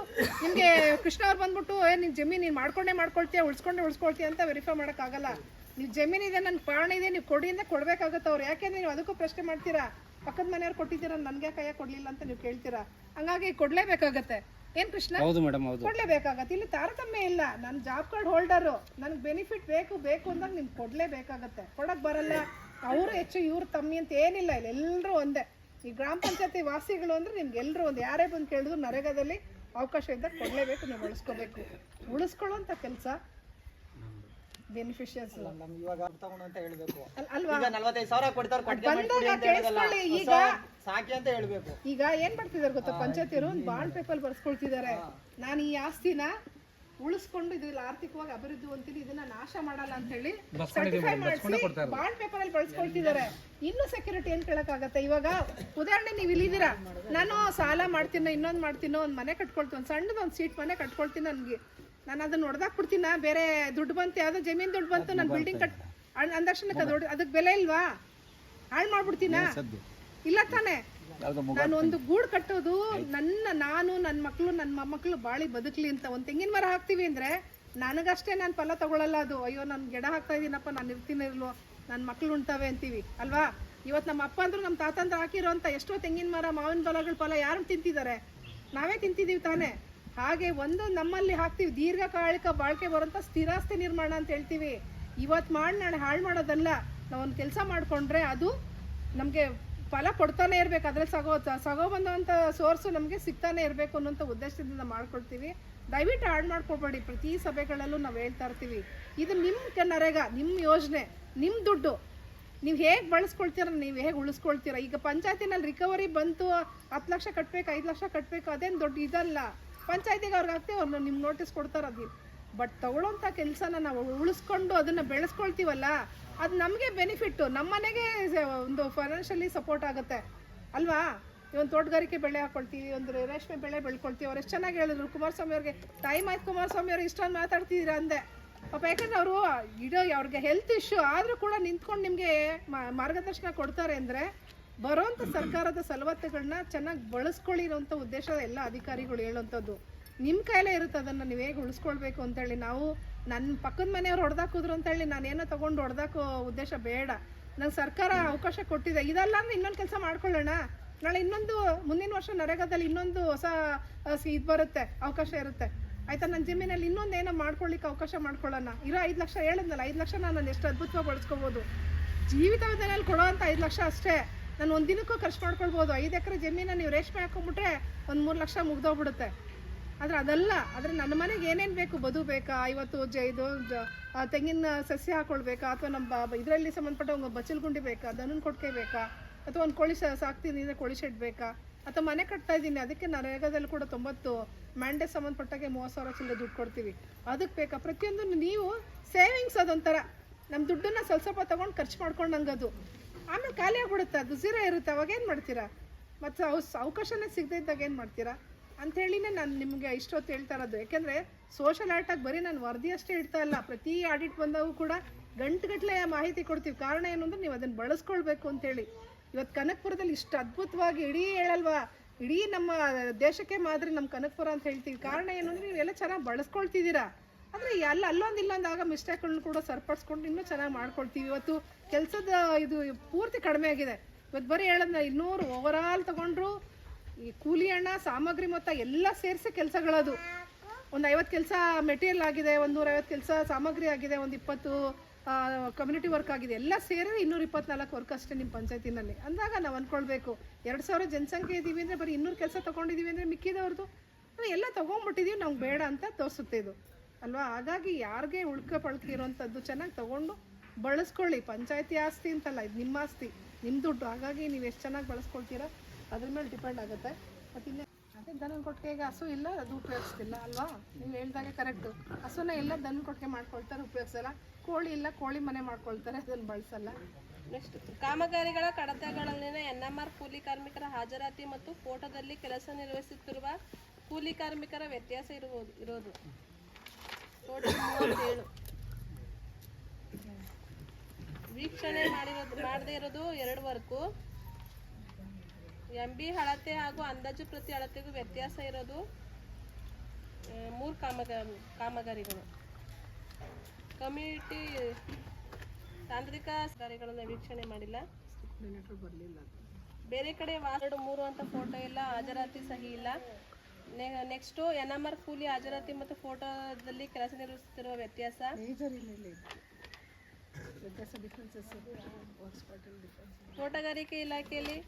ನಿಮ್ಗೆ ಕೃಷ್ಣ ಅವ್ರು ಬಂದ್ಬಿಟ್ಟು ಏ ನಿನ್ ಜಮೀನ್ ನೀನ್ ಮಾಡ್ಕೊಂಡೇ ಮಾಡ್ಕೊಳ್ತೀಯ ಉಳ್ಸ್ಕೊಂಡೇ ಉಳ್ಸ್ಕೊಳ್ತೀಯ ಅಂತ ವೆರಿಫೈ ಆಗಲ್ಲ ನೀವು ಜಮೀನ್ ಇದೆ ನನ್ ಪ್ರಾಣ ಇದೆ ನೀವು ಕೊಡಿ ಅಂತ ಕೊಡ್ಬೇಕಾಗತ್ತೆ ಅವ್ರು. ಯಾಕೆಂದ್ರೆ ನೀವು ಅದಕ್ಕೂ ಪ್ರಶ್ನೆ ಮಾಡ್ತೀರಾ? ಪಕ್ಕದ ಮನೆಯವ್ರು ಕೊಟ್ಟಿದ್ದೀರಾ ನನ್ಗೆ ಕೈಯ ಕೊಡ್ಲಿಲ್ಲ ಅಂತ ನೀವು ಕೇಳ್ತೀರಾ? ಹಂಗಾಗಿ ಕೊಡ್ಲೇಬೇಕಾಗತ್ತೆ. ಏನ್ ಕೃಷ್ಣ? ಹೌದು ಮೇಡಮ್ ಹೌದು. ಕೊಡ್ಲೇಬೇಕಾಗತ್ತೆ. ಇಲ್ಲಿ ತಾರತಮ್ಯ ಇಲ್ಲ. ನಾನು ಜಾಬ್ ಕಾರ್ಡ್ ಹೋಲ್ಡರು ನನಗೆ ಬೆನಿಫಿಟ್ ಬೇಕು ಬೇಕು ಅಂದಾಗ ನಿಮ್ಗೆ ಕೊಡ್ಲೇಬೇಕಾಗತ್ತೆ. ಕೊಡಕ್ ಬರಲ್ಲ. ಅವರು ಹೆಚ್ಚು ಇವ್ರು ತಮ್ಮಿ ಅಂತ ಏನಿಲ್ಲ ಇಲ್ಲಿ. ಎಲ್ಲರೂ ಒಂದೇ. ಈ ಗ್ರಾಮ ಪಂಚಾಯತಿ ವಾಸಿಗಳು ಅಂದ್ರೆ ನಿಮ್ಗೆ ಎಲ್ಲರೂ ಒಂದು. ಯಾರೇ ಬಂದು ಕೇಳಿದ್ರು ನರೇಗಾದಲ್ಲಿ ಅವಕಾಶ ಇದ್ದಾಗ ಕೊಡ್ಲೇಬೇಕು ನೀವು ಉಳಿಸ್ಕೋಬೇಕು. ಉಳಿಸ್ಕೊಳ್ಳೋಂಥ ಕೆಲಸ. ಬೆನಿಫಿಷಿಯರ್ಸ್ ಇವಾಗ ತಗೊಂಡು ಅಂತ ಹೇಳ್ಬೇಕು. ಅಲ್ವಾ? ಈಗ ನಲ್ವತ್ತೈದು ಸಾವಿರ ಕೊಡ್ತಾರೆ ಬಂದಾಗ. ಕೇಳಿಸ್ಕೊಳ್ಳಿ, ಈಗ ಸಾಕಿ ಅಂತ ಹೇಳ್ಬೇಕು. ಈಗ ಏನ್ ಮಾಡ್ತಿದಾರೆ ಗೊತ್ತಾ? ಪಂಚಾಯತಿಯವರು ಒಂದು ಬಾಂಡ್ ಪೇಪರ್ ಬರ್ಸ್ಕೊಳ್ತಿದ್ದಾರೆ. ನಾನು ಈ ಆಸ್ತಿನ ಉಳಿಸ್ಕೊಂಡು ಇದ್ರಲ್ಲಿ ಆರ್ಥಿಕವಾಗಿ ಅಭಿವೃದ್ಧಿ ಅಂತೀನಿ ಇದನ್ನ ನಾಶ ಮಾಡಲ್ಲ ಅಂತ ಹೇಳಿ ಸರ್ಟಿಫೈ ಮಾಡಿಸಿ ಬಾಂಡ್ ಪೇಪರ್ ಅಲ್ಲಿ ಬಳಸ್ಕೊಳ್ತಿದ್ದಾರೆ ಇನ್ನು ಸೆಕ್ಯೂರಿಟಿ ಏನ್ ಕೇಳಕ್ಕಾಗತ್ತೆ? ಇವಾಗ ಉದಾಹರಣೆ ನೀವು ಇಲ್ಲಿದ್ದೀರಾ? ನಾನು ಸಾಲ ಮಾಡ್ತೀನೋ ಇನ್ನೊಂದು ಮಾಡ್ತೀನೋ ಒಂದು ಮನೆ ಕಟ್ಕೊಳ್ತೀನಿ ಒಂದು ಸಣ್ಣದ ಒಂದು ಸೀಟ್ ಮನೆ ಕಟ್ಕೊಳ್ತೀನಿ ನನಗೆ. ನಾನು ಅದನ್ನ ಹೊಡೆದಾಕ್ಬಿಡ್ತೀನ ಬೇರೆ ದುಡ್ಡು ಬಂತು ಯಾವುದೋ ಜಮೀನ್ ದುಡ್ಡು ಬಂತು ನಾನು ಬಿಲ್ಡಿಂಗ್ ಕಟ್ ಅಂದಕ್ಷಣಕ್ಕೆ ಅದು ಅದಕ್ಕೆ ಬೆಲೆ ಇಲ್ವಾ? ಹಾಳು ಮಾಡ್ಬಿಡ್ತೀನ? ಇಲ್ಲ ತಾನೆ. ನಾನು ಒಂದು ಗೂಡು ಕಟ್ಟೋದು ನನ್ನ ನಾನು ನನ್ನ ಮಕ್ಕಳು ನನ್ನ ಮೊಮ್ಮಕ್ಕಳು ಬಾಳಿ ಬದುಕಲಿ ಅಂತ ಒಂದು ತೆಂಗಿನ ಮರ ಹಾಕ್ತೀವಿ ಅಂದ್ರೆ ನನಗಷ್ಟೇ ನಾನು ಫಲ ತಗೊಳ್ಳಲ್ಲ ಅದು. ಅಯ್ಯೋ ನಾನು ಗಿಡ ಹಾಕ್ತಾ ಇದೀನಪ್ಪ ನಾನು ಇರ್ತೀನಿ ಇರ್ಲೋ. ನನ್ನ ಮಕ್ಳು ಉಣ್ತಾವೆ ಅಂತೀವಿ ಅಲ್ವಾ? ಇವತ್ತು ನಮ್ಮ ಅಪ್ಪ ಅಂದ್ರು ನಮ್ಮ ತಾತಂದ್ರೆ ಹಾಕಿರೋ ಅಂತ ಎಷ್ಟೋ ತೆಂಗಿನ ಮರ ಮಾವಿನ ಫಲಗಳ ಫಲ ಯಾರು ತಿಂತಿದ್ದಾರೆ? ನಾವೇ ತಿಂತಿದೀವಿ ತಾನೇ. ಹಾಗೆ ಒಂದು ನಮ್ಮಲ್ಲಿ ಹಾಕ್ತೀವಿ, ದೀರ್ಘಕಾಲಿಕ ಬಾಳ್ಕೆ ಬರುವಂಥ ಸ್ಥಿರಾಸ್ತಿ ನಿರ್ಮಾಣ ಅಂತ ಹೇಳ್ತೀವಿ. ಇವತ್ತು ಮಾಡಿ, ನಾಳೆ ಹಾಳು ಮಾಡೋದಲ್ಲ, ನಾವೊಂದು ಕೆಲಸ ಮಾಡಿಕೊಂಡ್ರೆ ಅದು ನಮಗೆ ಫಲ ಕೊಡ್ತಾನೆ ಇರಬೇಕು. ಅದ್ರಲ್ಲಿ ಸಗೋ ಸಗೋ ಬಂದಂಥ ಸೋರ್ಸು ನಮಗೆ ಸಿಗ್ತಾನೆ ಇರಬೇಕು ಅನ್ನೋಂಥ ಉದ್ದೇಶದಿಂದ ಮಾಡ್ಕೊಳ್ತೀವಿ. ದಯವಿಟ್ಟು ಹಾಳು ಮಾಡ್ಕೊಬೇಡಿ. ಪ್ರತಿ ಸಭೆಗಳಲ್ಲೂ ನಾವು ಹೇಳ್ತಾ ಇರ್ತೀವಿ. ಇದು ನಿಮ್ಮ ನರೇಗ ನಿಮ್ಮ ಯೋಜನೆ ನಿಮ್ಮ ದುಡ್ಡು. ನೀವು ಹೇಗೆ ಬಳಸ್ಕೊಳ್ತೀರ, ನೀವು ಹೇಗೆ ಉಳಿಸ್ಕೊಳ್ತೀರ? ಈಗ ಪಂಚಾಯತಿನಲ್ಲಿ ರಿಕವರಿ ಬಂತು, ಹತ್ತು ಲಕ್ಷ ಕಟ್ಟಬೇಕು ಐದು ಲಕ್ಷ ಕಟ್ಟಬೇಕು ಅದೇನು ದೊಡ್ಡ ಇದಲ್ಲ. ಪಂಚಾಯತಿಗೆ ಅವ್ರಿಗೆ ಆಗ್ತೀವಿ ಅವ್ರು ನಿಮ್ಗೆ ನೋಟಿಸ್ ಕೊಡ್ತಾರೆ ಅದು. ಬಟ್ ತಗೊಳ್ಳೋಂಥ ಕೆಲಸನ ನಾವು ಉಳಿಸ್ಕೊಂಡು ಅದನ್ನ ಬೆಳೆಸ್ಕೊಳ್ತೀವಲ್ಲ, ಅದು ನಮಗೆ ಬೆನಿಫಿಟ್ಟು ನಮ್ಮ ಮನೆಗೆ ಒಂದು ಫೈನಾನ್ಷಿಯಲಿ ಸಪೋರ್ಟ್ ಆಗುತ್ತೆ. ಅಲ್ವಾ? ಒಂದು ತೋಟಗಾರಿಕೆ ಬೆಳೆ ಹಾಕೊಳ್ತೀವಿ ಒಂದು ರೇಷ್ಮೆ ಬೆಳೆ ಬೆಳ್ಕೊಳ್ತೀವಿ ಅವ್ರು ಎಷ್ಟು ಚೆನ್ನಾಗಿ ಹೇಳಿದ್ರು. ಕುಮಾರಸ್ವಾಮಿ ಅವ್ರಿಗೆ ಟೈಮ್ ಆಯ್ತು ಕುಮಾರಸ್ವಾಮಿ ಅವ್ರು, ಇಷ್ಟೊಂದು ಮಾತಾಡ್ತಿದ್ದೀರಾ ಅಂದೆ. ಪಾಪ ಯಾಕಂದ್ರೆ ಅವರು, ಇಡೋ, ಅವ್ರಿಗೆ ಹೆಲ್ತ್ ಇಶ್ಯೂ ಆದರೂ ಕೂಡ ನಿಂತ್ಕೊಂಡು ನಿಮಗೆ ಮಾರ್ಗದರ್ಶನ ಕೊಡ್ತಾರೆ. ಅಂದರೆ ಬರೋಂಥ ಸರ್ಕಾರದ ಸಲವತ್ತುಗಳನ್ನ ಚೆನ್ನಾಗಿ ಬಳಸ್ಕೊಳ್ಳಿ ಇರೋಂಥ ಉದ್ದೇಶ ಎಲ್ಲ ಅಧಿಕಾರಿಗಳು ಹೇಳೋಂಥದ್ದು. ನಿಮ್ಮ ಕೈಲೇ ಇರುತ್ತೆ ಅದನ್ನು ನೀವು ಹೇಗೆ ಉಳಿಸ್ಕೊಳ್ಬೇಕು ಅಂತೇಳಿ. ನಾವು ನನ್ನ ಪಕ್ಕದ ಮನೆಯವ್ರು ಹೊಡೆದಾಕಿದ್ರು ಅಂತೇಳಿ ನಾನೇನೋ ತೊಗೊಂಡು ಹೊಡೆದಾಕೋ ಉದ್ದೇಶ ಬೇಡ. ನಂಗೆ ಸರ್ಕಾರ ಅವಕಾಶ ಕೊಟ್ಟಿದೆ. ಇದಲ್ಲ ಅಂದ್ರೆ ಇನ್ನೊಂದು ಕೆಲಸ ಮಾಡ್ಕೊಳ್ಳೋಣ. ನಾಳೆ ಇನ್ನೊಂದು ಮುಂದಿನ ವರ್ಷ ನರೇಗಾದಲ್ಲಿ ಇನ್ನೊಂದು ಹೊಸ ಇದು ಬರುತ್ತೆ. ಅವಕಾಶ ಇರುತ್ತೆ. ಆಯ್ತಾ? ನನ್ನ ಜಮೀನಲ್ಲಿ ಇನ್ನೊಂದು ಏನೋ ಮಾಡ್ಕೊಳ್ಳಿಕ್ಕೆ ಅವಕಾಶ ಮಾಡ್ಕೊಳ್ಳೋಣ. ಇರೋ ಐದು ಲಕ್ಷ ಹೇಳಿದ್ನಲ್ಲ, ಐದು ಲಕ್ಷ ನಾನು ಎಷ್ಟು ಅದ್ಭುತವಾಗಿ ಬಳಸ್ಕೋಬೋದು. ಜೀವಿತಾವಧಿಯಲ್ಲಿ ಕೊಡೋ ಅಂತ ಐದು ಲಕ್ಷ ಅಷ್ಟೇ. ನಾನು ಒಂದು ದಿನಕ್ಕೂ ಖರ್ಚು ಮಾಡ್ಕೊಳ್ಬೋದು. ಐದು ಎಕರೆ ಜಮೀನ ನೀವು ರೇಷ್ಮೆ ಹಾಕೊಂಡ್ಬಿಟ್ರೆ ಒಂದು ಮೂರು ಲಕ್ಷ ಮುಗ್ದೋಗ್ಬಿಡುತ್ತೆ. ಆದರೆ ಅದಲ್ಲ, ಆದರೆ ನನ್ನ ಮನೆಗೆ ಏನೇನು ಬೇಕು? ಬದು ಬೇಕಾ? ಇವತ್ತು ಜ, ಇದು ತೆಂಗಿನ ಸಸ್ಯ ಹಾಕೊಳ್ಬೇಕಾ? ಅಥವಾ ನಮ್ಮ ಇದರಲ್ಲಿ ಸಂಬಂಧಪಟ್ಟ ಒಂದು ಬಚ್ಚಲ್ ಗುಂಡಿ ಬೇಕಾ? ದನನ ಕೊಟ್ಟಿಗೆ ಬೇಕಾ? ಅಥವಾ ಒಂದು ಕೋಳಿ ಸಾಕ್ತೀನಿ ಅಂದರೆ ಕೋಳಿ ಶೆಡ್ ಬೇಕಾ? ಅಥವಾ ಮನೆ ಕಟ್ತಾ ಇದ್ದೀನಿ, ಅದಕ್ಕೆ ನರೇಗಾದಲ್ಲಿ ಕೂಡ ತೊಂಬತ್ತು ಮ್ಯಾಂಡೇ ಸಂಬಂಧಪಟ್ಟಾಗೆ ಮೂವತ್ತು ಸಾವಿರ ಚಿಲ್ಲರೆ ದುಡ್ಡು ಕೊಡ್ತೀವಿ. ಅದಕ್ಕೆ ಬೇಕಾ? ಪ್ರತಿಯೊಂದು ನೀವು ಸೇವಿಂಗ್ಸ್ ಅದೊಂಥರ ನಮ್ಮ ದುಡ್ಡನ್ನು ಸ್ವಲ್ಪ ಸ್ವಲ್ಪ ತೊಗೊಂಡು ಖರ್ಚು ಮಾಡ್ಕೊಂಡು ಅದು ಆಮೇಲೆ ಖಾಲಿ ಆಗ್ಬಿಡುತ್ತೆ. ಅದು ಇರುತ್ತೆ. ಅವಾಗ ಏನು ಮಾಡ್ತೀರಾ? ಮತ್ತು ಅವ್ ಅವಕಾಶನೇ ಸಿಗದೇ ಇದ್ದಾಗ ಏನು ಮಾಡ್ತೀರಾ? ಅಂಥೇಳಿನೇ ನಾನು ನಿಮಗೆ ಇಷ್ಟೊತ್ತು ಹೇಳ್ತಾ ಇರೋದು. ಯಾಕೆಂದರೆ ಸೋಷಲ್ ಆರ್ಟಾಗಿ ಬರೀ ನಾನು ವರದಿ ಅಷ್ಟೇ ಇಡ್ತಾ ಇಲ್ಲ. ಪ್ರತಿ ಆಡಿಟ್ ಬಂದಾಗೂ ಕೂಡ ಗಂಟುಗಟ್ಟಲೆ ಮಾಹಿತಿ ಕೊಡ್ತೀವಿ. ಕಾರಣ ಏನು ಅಂದರೆ ನೀವು ಅದನ್ನು ಬಳಸ್ಕೊಳ್ಬೇಕು ಅಂತೇಳಿ. ಇವತ್ತು ಕನಕಪುರದಲ್ಲಿ ಇಷ್ಟು ಅದ್ಭುತವಾಗಿ ಇಡೀ ಹೇಳಲ್ವಾ? ಇಡೀ ನಮ್ಮ ದೇಶಕ್ಕೆ ಮಾದರಿ ನಮ್ಮ ಕನಕಪುರ ಅಂತ ಹೇಳ್ತೀವಿ. ಕಾರಣ ಏನು ಅಂದರೆ ನೀವೆಲ್ಲ ಚೆನ್ನಾಗಿ ಬಳಸ್ಕೊಳ್ತಿದ್ದೀರಾ. ಅಂದರೆ ಎಲ್ಲ ಅಲ್ಲೊಂದು ಇಲ್ಲೊಂದು ಆಗ ಮಿಸ್ಟೇಕ್ಗಳನ್ನ ಕೂಡ ಸರಿಪಡಿಸ್ಕೊಂಡು ಇನ್ನೂ ಚೆನ್ನಾಗಿ ಮಾಡ್ಕೊಳ್ತೀವಿ. ಇವತ್ತು ಕೆಲಸದ ಇದು ಪೂರ್ತಿ ಕಡಿಮೆ ಆಗಿದೆ. ಇವತ್ತು ಬರೀ ಹೇಳದ್ನ ಇನ್ನೂರು ಓವರ್ ಆಲ್ ತಗೊಂಡ್ರು ಈ ಕೂಲಿ ಹಣ, ಸಾಮಗ್ರಿ ಮೊತ್ತ ಎಲ್ಲ ಸೇರಿಸಿ ಕೆಲಸಗಳದು. ಒಂದು ಐವತ್ತು ಕೆಲಸ ಮೆಟೀರಿಯಲ್ ಆಗಿದೆ, ಒಂದು ನೂರೈವತ್ತು ಕೆಲಸ ಸಾಮಗ್ರಿ ಆಗಿದೆ, ಒಂದು ಇಪ್ಪತ್ತು ಕಮ್ಯುನಿಟಿ ವರ್ಕ್ ಆಗಿದೆ. ಎಲ್ಲ ಸೇರಿದ್ರೆ ಇನ್ನೂರ ಇಪ್ಪತ್ನಾಲ್ಕು ವರ್ಕ್ ಅಷ್ಟೇ ನಿಮ್ಮ ಪಂಚಾಯತಿನಲ್ಲಿ. ಅಂದಾಗ ನಾವು ಅಂದ್ಕೊಳ್ಬೇಕು ಎರಡು ಸಾವಿರ ಜನಸಂಖ್ಯೆ ಇದ್ದೀವಿ ಅಂದರೆ ಬರೀ ಇನ್ನೂರು ಕೆಲಸ ತೊಗೊಂಡಿದ್ದೀವಿ ಅಂದರೆ ಮಿಕ್ಕಿದವ್ರದ್ದು ಎಲ್ಲ ತೊಗೊಂಡ್ಬಿಟ್ಟಿದ್ದೀವಿ ನಮ್ಗೆ ಬೇಡ ಅಂತ ತೋರಿಸುತ್ತೆ ಇದು. ಅಲ್ವಾ? ಹಾಗಾಗಿ ಯಾರಿಗೆ ಉಳ್ಕೆ ಪಳ್ಕೆ ಚೆನ್ನಾಗಿ ತೊಗೊಂಡು ಬಳಸ್ಕೊಳ್ಳಿ, ಪಂಚಾಯತಿ ಆಸ್ತಿ ಅಂತಲ್ಲ, ಇದು ನಿಮ್ಮ ಆಸ್ತಿ, ನಿಮ್ಮ ದುಡ್ಡು. ಹಾಗಾಗಿ ನೀವು ಎಷ್ಟು ಚೆನ್ನಾಗಿ ಬಳಸ್ಕೊಳ್ತೀರಾ, ಅದ್ರ ಮೇಲೆ ಡಿಪೆಂಡ್ ಆಗುತ್ತೆ. ಮತ್ತು ಇಲ್ಲೇ ಅದೇ ದನದ ಈಗ ಹಸು ಇಲ್ಲ, ಅದು ಉಪಯೋಗಿಸ್ತಿಲ್ಲ ಅಲ್ವಾ? ನೀವು ಹೇಳ್ದಾಗೆ ಕರೆಕ್ಟು. ಹಸುನ ಇಲ್ಲ ದನ ಕೊಟ್ಟಿಗೆ ಮಾಡ್ಕೊಳ್ತಾರೆ, ಉಪಯೋಗಿಸಲ್ಲ. ಕೋಳಿ ಇಲ್ಲ, ಕೋಳಿ ಮನೆ ಮಾಡ್ಕೊಳ್ತಾರೆ, ಅದನ್ನು ಬಳಸಲ್ಲ. ನೆಕ್ಸ್ಟ್, ಕಾಮಗಾರಿಗಳ ಕಡತಗಳಲ್ಲಿನ ಎನ್ಎಂಆರ್ ಕೂಲಿ ಕಾರ್ಮಿಕರ ಹಾಜರಾತಿ ಮತ್ತು ಫೋಟೋದಲ್ಲಿ ಕೆಲಸ ನಿರ್ವಹಿಸುತ್ತಿರುವ ಕೂಲಿ ಕಾರ್ಮಿಕರ ವ್ಯತ್ಯಾಸ ಇರುವುದು ಇರೋದು. ವೀಕ್ಷಣೆ ಮಾಡಿರೋದು ಮಾಡದೇ ಇರೋದು ಎರಡು ವರ್ಕು. ಎಂ ಬಿ ಅಳತೆ ಹಾಗೂ ಅಂದಾಜು ಪ್ರತಿ ಅಳತೆಗೂ ವ್ಯತ್ಯಾಸ ಇರೋದು ಮೂರು ಕಾಮಗಾರಿ ಕಾಮಗಾರಿಗಳು. ಕಮ್ಯುನಿಟಿ, ತಾಂತ್ರಿಕ ಕಾರ್ಯಗಳನ್ನು ವೀಕ್ಷಣೆ ಮಾಡಿಲ್ಲ. ಬೇರೆ ಕಡೆ ವಾರ್ಡ್ ಮೂರು ಅಂತ ಫೋಟೋ ಇಲ್ಲ, ಹಾಜರಾತಿ ಸಹಿ ಇಲ್ಲ. ನೆಕ್ಸ್ಟು ಎನ್ ಎಂ ಆರ್ ಕೂಲಿ ಹಾಜರಾತಿ ಮತ್ತು ಫೋಟೋದಲ್ಲಿ ಕೆಲಸ ನಿರ್ವಹಿಸುತ್ತಿರುವ ವ್ಯತ್ಯಾಸ. ತೋಟಗಾರಿಕೆ ಇಲಾಖೆಯಲ್ಲಿ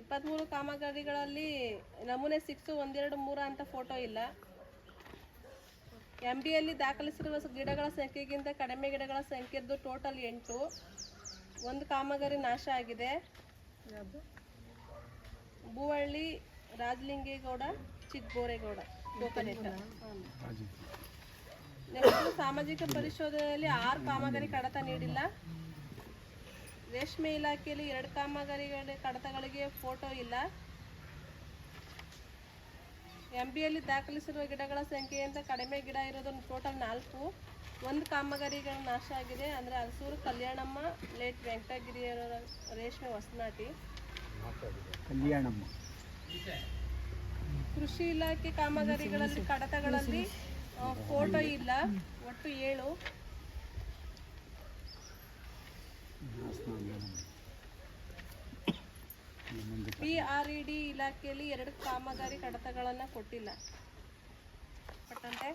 ಇಪ್ಪತ್ತ್ಮೂರು ಕಾಮಗಾರಿಗಳಲ್ಲಿ ನಮೂನೆ ಸಿಕ್ಸು ಒಂದೆರಡು, ಮೂರ ಅಂತ ಫೋಟೋ ಇಲ್ಲ. ಎಂ ಬಿಯಲ್ಲಿ ದಾಖಲಿಸಿರುವ ಗಿಡಗಳ ಸಂಖ್ಯೆಗಿಂತ ಕಡಿಮೆ ಗಿಡಗಳ ಸಂಖ್ಯೆದ್ದು ಟೋಟಲ್ ಎಂಟು. ಒಂದು ಕಾಮಗಾರಿ ನಾಶ ಆಗಿದೆ. ಭೂವಳ್ಳಿ, ರಾಜಲಿಂಗೇಗೌಡ ಚಿಕ್ಕಬೋರೇಗೌಡ ನೆಕ್ಸ್ಟ್ ಸಾಮಾಜಿಕ ಪರಿಶೋಧನೆಯಲ್ಲಿ ಆರು ಕಾಮಗಾರಿ ಕಡತ ನೀಡಿಲ್ಲ. ರೇಷ್ಮೆ ಇಲಾಖೆಯಲ್ಲಿ ಎರಡು ಕಾಮಗಾರಿಗಳ ಕಡತಗಳಿಗೆ ಫೋಟೋ ಇಲ್ಲ. ಎಂ ಬಿಯಲ್ಲಿ ದಾಖಲಿಸಿರುವ ಗಿಡಗಳ ಸಂಖ್ಯೆಯಿಂದ ಕಡಿಮೆ ಗಿಡ ಇರೋದು ಟೋಟಲ್ ನಾಲ್ಕು. ಒಂದು ಕಾಮಗಾರಿಗಳ ನಾಶ ಆಗಿದೆ ಅಂದರೆ ಹಲಸೂರು ಕಲ್ಯಾಣಮ್ಮ ಲೇಟ್ ವೆಂಕಟಗಿರಿಯವರ ರೇಷ್ಮೆ ಹೊಸನಾಟಿ. ಕಲ್ಯಾಣಮ್ಮ. ಕೃಷಿ ಇಲಾಖೆ ಕಾಮಗಾರಿಗಳಲ್ಲಿ ಕಡತಗಳಲ್ಲಿ ಫೋಟೋ ಇಲ್ಲ ಒಟ್ಟು ಏಳು. ಪಿ ಆರ್ ಇ ಡಿ ಇಲಾಖೆಯಲ್ಲಿ ಎರಡು ಕಾಮಗಾರಿ ಕಡತಗಳನ್ನು ಕೊಟ್ಟಿಲ್ಲ. ಕೊಟ್ಟಂತೆ.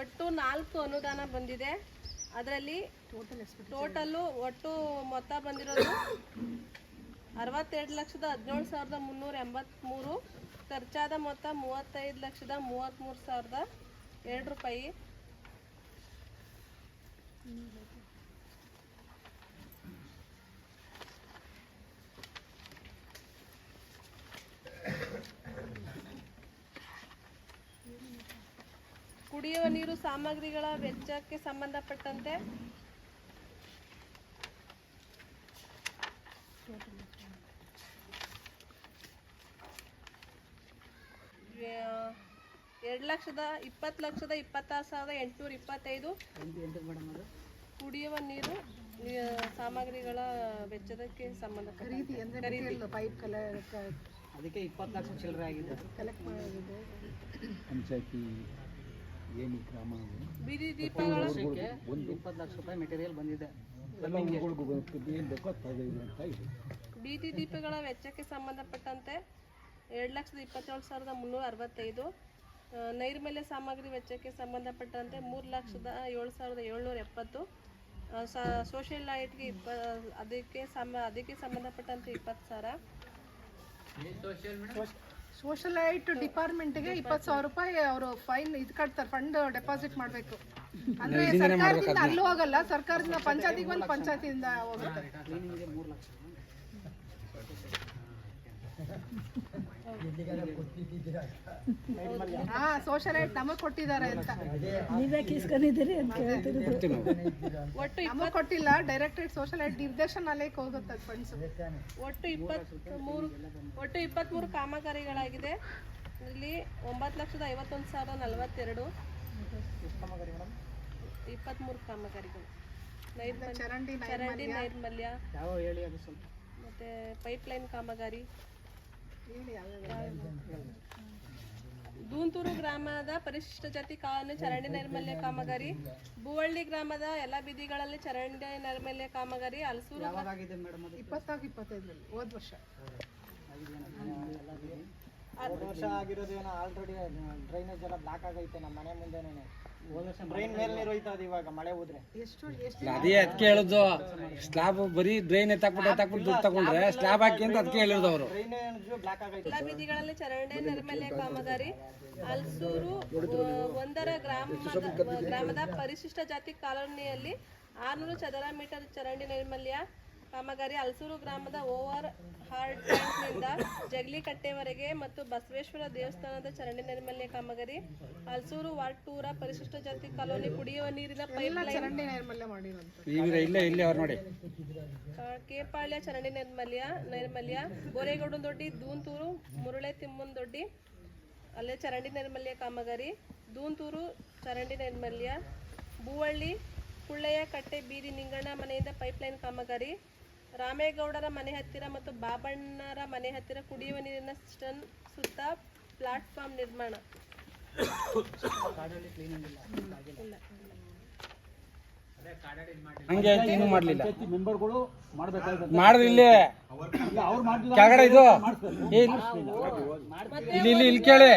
ಒಟ್ಟು ನಾಲ್ಕು ಅನುದಾನ ಬಂದಿದೆ. ಅದರಲ್ಲಿ ಟೋಟಲ್ಲು ಒಟ್ಟು ಮೊತ್ತ ಬಂದಿರೋದು ಅರವತ್ತೆರಡು ಲಕ್ಷದ ಹದಿನೇಳು ಸಾವಿರದ ಮುನ್ನೂರ ಎಂಬತ್ತ್ಮೂರು ಖರ್ಚಾದ ಮೊತ್ತ ಮೂವತ್ತೈದು ಲಕ್ಷದ ಮೂವತ್ತ್ಮೂರು ಸಾವಿರದ ಎರಡು ರೂಪಾಯಿ. ಕುಡಿಯುವ ನೀರು ಸಾಮಗ್ರಿಗಳ ವೆಚ್ಚಕ್ಕೆ ಸಂಬಂಧಪಟ್ಟಂತೆ ಎರಡು ಲಕ್ಷದ ಇಪ್ಪತ್ತು ಲಕ್ಷದ ಇಪ್ಪತ್ತಾರು ಸಾವಿರದ ಎಂಟುನೂರ ಇಪ್ಪತ್ತೈದು. ಕುಡಿಯುವ ನೀರು ಸಾಮಗ್ರಿಗಳ ವೆಚ್ಚದಕ್ಕೆ ಸಂಬಂಧ ಖರೀದಿ ಪೈಪ್ ಅದಕ್ಕೆ ಇಪ್ಪತ್ತು ಲಕ್ಷ ಚಿಲ್ಲರೆ ಆಗಿದೆ. ಕಲೆಕ್ಟ್ ಮಾಡೋದು ಪಂಚಾಯತಿ ಏನು ಕ್ರಮ ಬೀದಿ ದೀಪಗಳ ಒಂದು ಇಪ್ಪತ್ತು ಲಕ್ಷ ರೂಪಾಯಿ ಮೆಟೀರಿಯಲ್ ಬಂದಿದೆ. ಏನು ಬೇಕೋ ಬೀದಿ ದೀಪಗಳ ವೆಚ್ಚಕ್ಕೆ ಸಂಬಂಧಪಟ್ಟಂತೆ ಎರಡು ಲಕ್ಷದ ಇಪ್ಪತ್ತೇಳು ಸಾವಿರದ ಮುನ್ನೂರ ಅರವತ್ತೈದು. ನೈರ್ಮಲ್ಯ ಸಾಮಗ್ರಿ ವೆಚ್ಚಕ್ಕೆ ಸಂಬಂಧಪಟ್ಟಂತೆ ಮೂರು ಲಕ್ಷದ ಏಳು ಸಾವಿರದ ಏಳ್ನೂರ ಎಪ್ಪತ್ತು. ಸೋಷಿಯಲ್ ಲೈಟ್ಗೆ ಇಪ್ಪ ಅದಕ್ಕೆ ಸಮ ಅದಕ್ಕೆ ಸಂಬಂಧಪಟ್ಟಂತೆ ಇಪ್ಪತ್ತು ಸಾವಿರ. ಸೋಷಲೈಟ್ ಡಿಪಾರ್ಟ್ಮೆಂಟ್ಗೆ ಇಪ್ಪತ್ತು ಸಾವಿರ ರೂಪಾಯಿ ಅವರು ಫೈನ್ ಇದು ಕಟ್ತಾರೆ ಫಂಡ್ ಡೆಪಾಸಿಟ್ ಮಾಡಬೇಕು. ಅಂದ್ರೆ ಸರ್ಕಾರದಿಂದ ಅಲ್ಲೂ ಹೋಗಲ್ಲ ಸರ್ಕಾರದಿಂದ ಪಂಚಾಯತಿಗೆ ಬಂದು ಪಂಚಾಯತಿಯಿಂದ ಹೋಗುತ್ತೆ. ಹಾ ಸೋಷಲೈಟ್ ನಮಗ್ ಕೊಟ್ಟಿದ್ದಾರೆ ಅಂತ. ಒಟ್ಟು ನಮಗ್ ಕೊಟ್ಟಿಲ್ಲ ಡೈರೆಕ್ಟರೇಟ್ ಸೋಷಲೈಟ್ ನಿರ್ದೇಶನಾಲಯಕ್ಕೆ ಹೋಗುತ್ತೆ ಫಂಡ್ಸ್ ಒಟ್ಟು ಇಪ್ಪತ್ತ್ಮೂರು ಒಟ್ಟು ಇಪ್ಪತ್ತ್ಮೂರು ಕಾಮಗಾರಿಗಳಾಗಿದೆ. ಇಲ್ಲಿ ಒಂಬತ್ತು ಲಕ್ಷದ ಐವತ್ತೊಂದು ಸಾವಿರದ ನಲವತ್ತೆರಡು. ಇಪ್ಪತ್ತ್ಮೂರು ಕಾಮಗಾರಿಗಳು. ನೈರ್ಮಲ್ಯ. ಚರಂಡಿ ಚರಂಡಿ ನೈರ್ಮಲ್ಯ. ಯಾವ ಹೇಳಿ ಅದು ಸ್ವಲ್ಪ. ಮತ್ತೆ ಪೈಪ್ಲೈನ್ ಕಾಮಗಾರಿ. ಹೇಳಿ ಯಾವ್ಯಾವ ದೂಂತೂರು ಗ್ರಾಮದ ಪರಿಶಿಷ್ಟ ಜಾತಿ ಕಾಲೋನಿ ಚರಂಡಿ ನೈರ್ಮಲ್ಯ ಕಾಮಗಾರಿ. ಬೂವಳ್ಳಿ ಗ್ರಾಮದ ಎಲ್ಲ ಬೀದಿಗಳಲ್ಲಿ ಚರಂಡಿ ನೈರ್ಮಲ್ಯ ಕಾಮಗಾರಿ ಹಲಸೂರು ಇಪ್ಪತ್ತಾಗ ಇಪ್ಪತ್ತೈದರಲ್ಲಿ ಹೋದ ವರ್ಷ. ಹೋದ ವರ್ಷ ಆಗಿರೋದೇನೋ ಆಲ್ರೆಡಿ ಡ್ರೈನೇಜ್ ಎಲ್ಲ ಬ್ಲಾಕ್ ಆಗೈತೆ ನಮ್ಮ ಮನೆ ಮುಂದೆನೇ ಡ್ರೈನ್ ಮೇಲೆ ನೀರು ಹೋಯ್ತಾ ಇದೆ ಇವಾಗ ಮಳೆ ಹೋದ್ರೆ. ಎಷ್ಟು ಎಷ್ಟು ಅದೇ ಅದಕ್ಕೆ ಹೇಳುದು ಸ್ಲಾಬ್ ಬರೀ ಡ್ರೈನ್ ಎತ್ತಾಕ್ಬಿಟ್ಟು ಎತ್ತಾಕ್ಬಿಟ್ಟು ದುಡ್ಡು ತಗೊಂಡ್ರೆ ಸ್ಲಾಬ್ ಹಾಕಿ ಅಂತ ಅದಕ್ಕೆ ಹೇಳಿದ್ರು ಅವರು. ಡ್ರೈನೇಜ್ ಬ್ಲಾಕ್ ಆಗೈತೆ. ಎಲ್ಲ ಬೀದಿಗಳಲ್ಲಿ ಚರಂಡಿ ನೈರ್ಮಲ್ಯ ಕಾಮಗಾರಿ ಹಲಸೂರು ಒಂದರ ಗ್ರಾಮದ ಗ್ರಾಮದ ಪರಿಶಿಷ್ಟ ಜಾತಿ ಕಾಲೋನಿಯಲ್ಲಿ ಆರ್ನೂರು ಚದರ ಮೀಟರ್ ಚರಂಡಿ ನೈರ್ಮಲ್ಯ ಕಾಮಗಾರಿ ಹಲಸೂರು ಗ್ರಾಮದ ಓವರ್ ಹಾರ್ಡ್ ಟ್ಯಾಂಕ್ನಿಂದ ಜಗಲಿಕಟ್ಟೆವರೆಗೆ ಮತ್ತು ಬಸವೇಶ್ವರ ದೇವಸ್ಥಾನದ ಚರಂಡಿ ನೈರ್ಮಲ್ಯ ಕಾಮಗಾರಿ ಹಲಸೂರು ವಾರ್ಡ್ ಟೂರ ಪರಿಶಿಷ್ಟ ಜಾತಿ ಕಾಲೋನಿ ಕುಡಿಯುವ ನೀರಿನ ನೋಡಿ. ಕೇಪಾಳ್ಯ ಚರಂಡಿ ನೈರ್ಮಲ್ಯ ನೈರ್ಮಲ್ಯ ಗೋರೆಗೌಡನ ದೊಡ್ಡಿ ದೂಂತೂರು ಮುರುಳೆ ತಿಮ್ಮನ್ ದೊಡ್ಡಿ ಅಲ್ಲೇ ಚರಂಡಿ ನೈರ್ಮಲ್ಯ ಕಾಮಗಾರಿ ದೂಂತೂರು ಚರಂಡಿ ನೈರ್ಮಲ್ಯ ಬೂವಳ್ಳಿ ಕುಳ್ಳೆಯ ಕಟ್ಟೆ ಬೀದಿ ನಿಂಗಣ್ಣ ಮನೆಯಿಂದ ಪೈಪ್ಲೈನ್ ಕಾಮಗಾರಿ ರಾಮೇಗೌಡರ ಮನೆ ಹತ್ತಿರ ಮತ್ತು ಬಾಬಣ್ಣರ ಮನೆ ಹತ್ತಿರ ಕುಡಿಯುವ ನೀರಿನ ಸ್ಟನ್ ಸುತ್ತ ಪ್ಲಾಟ್ಫಾರ್ಮ್ ನಿರ್ಮಾಣ. ಹಂಗೆ ಆಯ್ತು ಇನ್ನೂ ಮಾಡ್ಲಿಲ್ಲ. ಮೆಂಬರ್ಗಳು ಮಾಡ್ಬೇಕಾದ್ರೆ ಮಾಡಿದ್ರು ಇಲ್ಲಿ. ಕೆಳಗಡೆ ಇದು. ಇಲ್ಲಿ ಇಲ್ಲಿ ಇಲ್ಲಿ ಕೇಳಿ.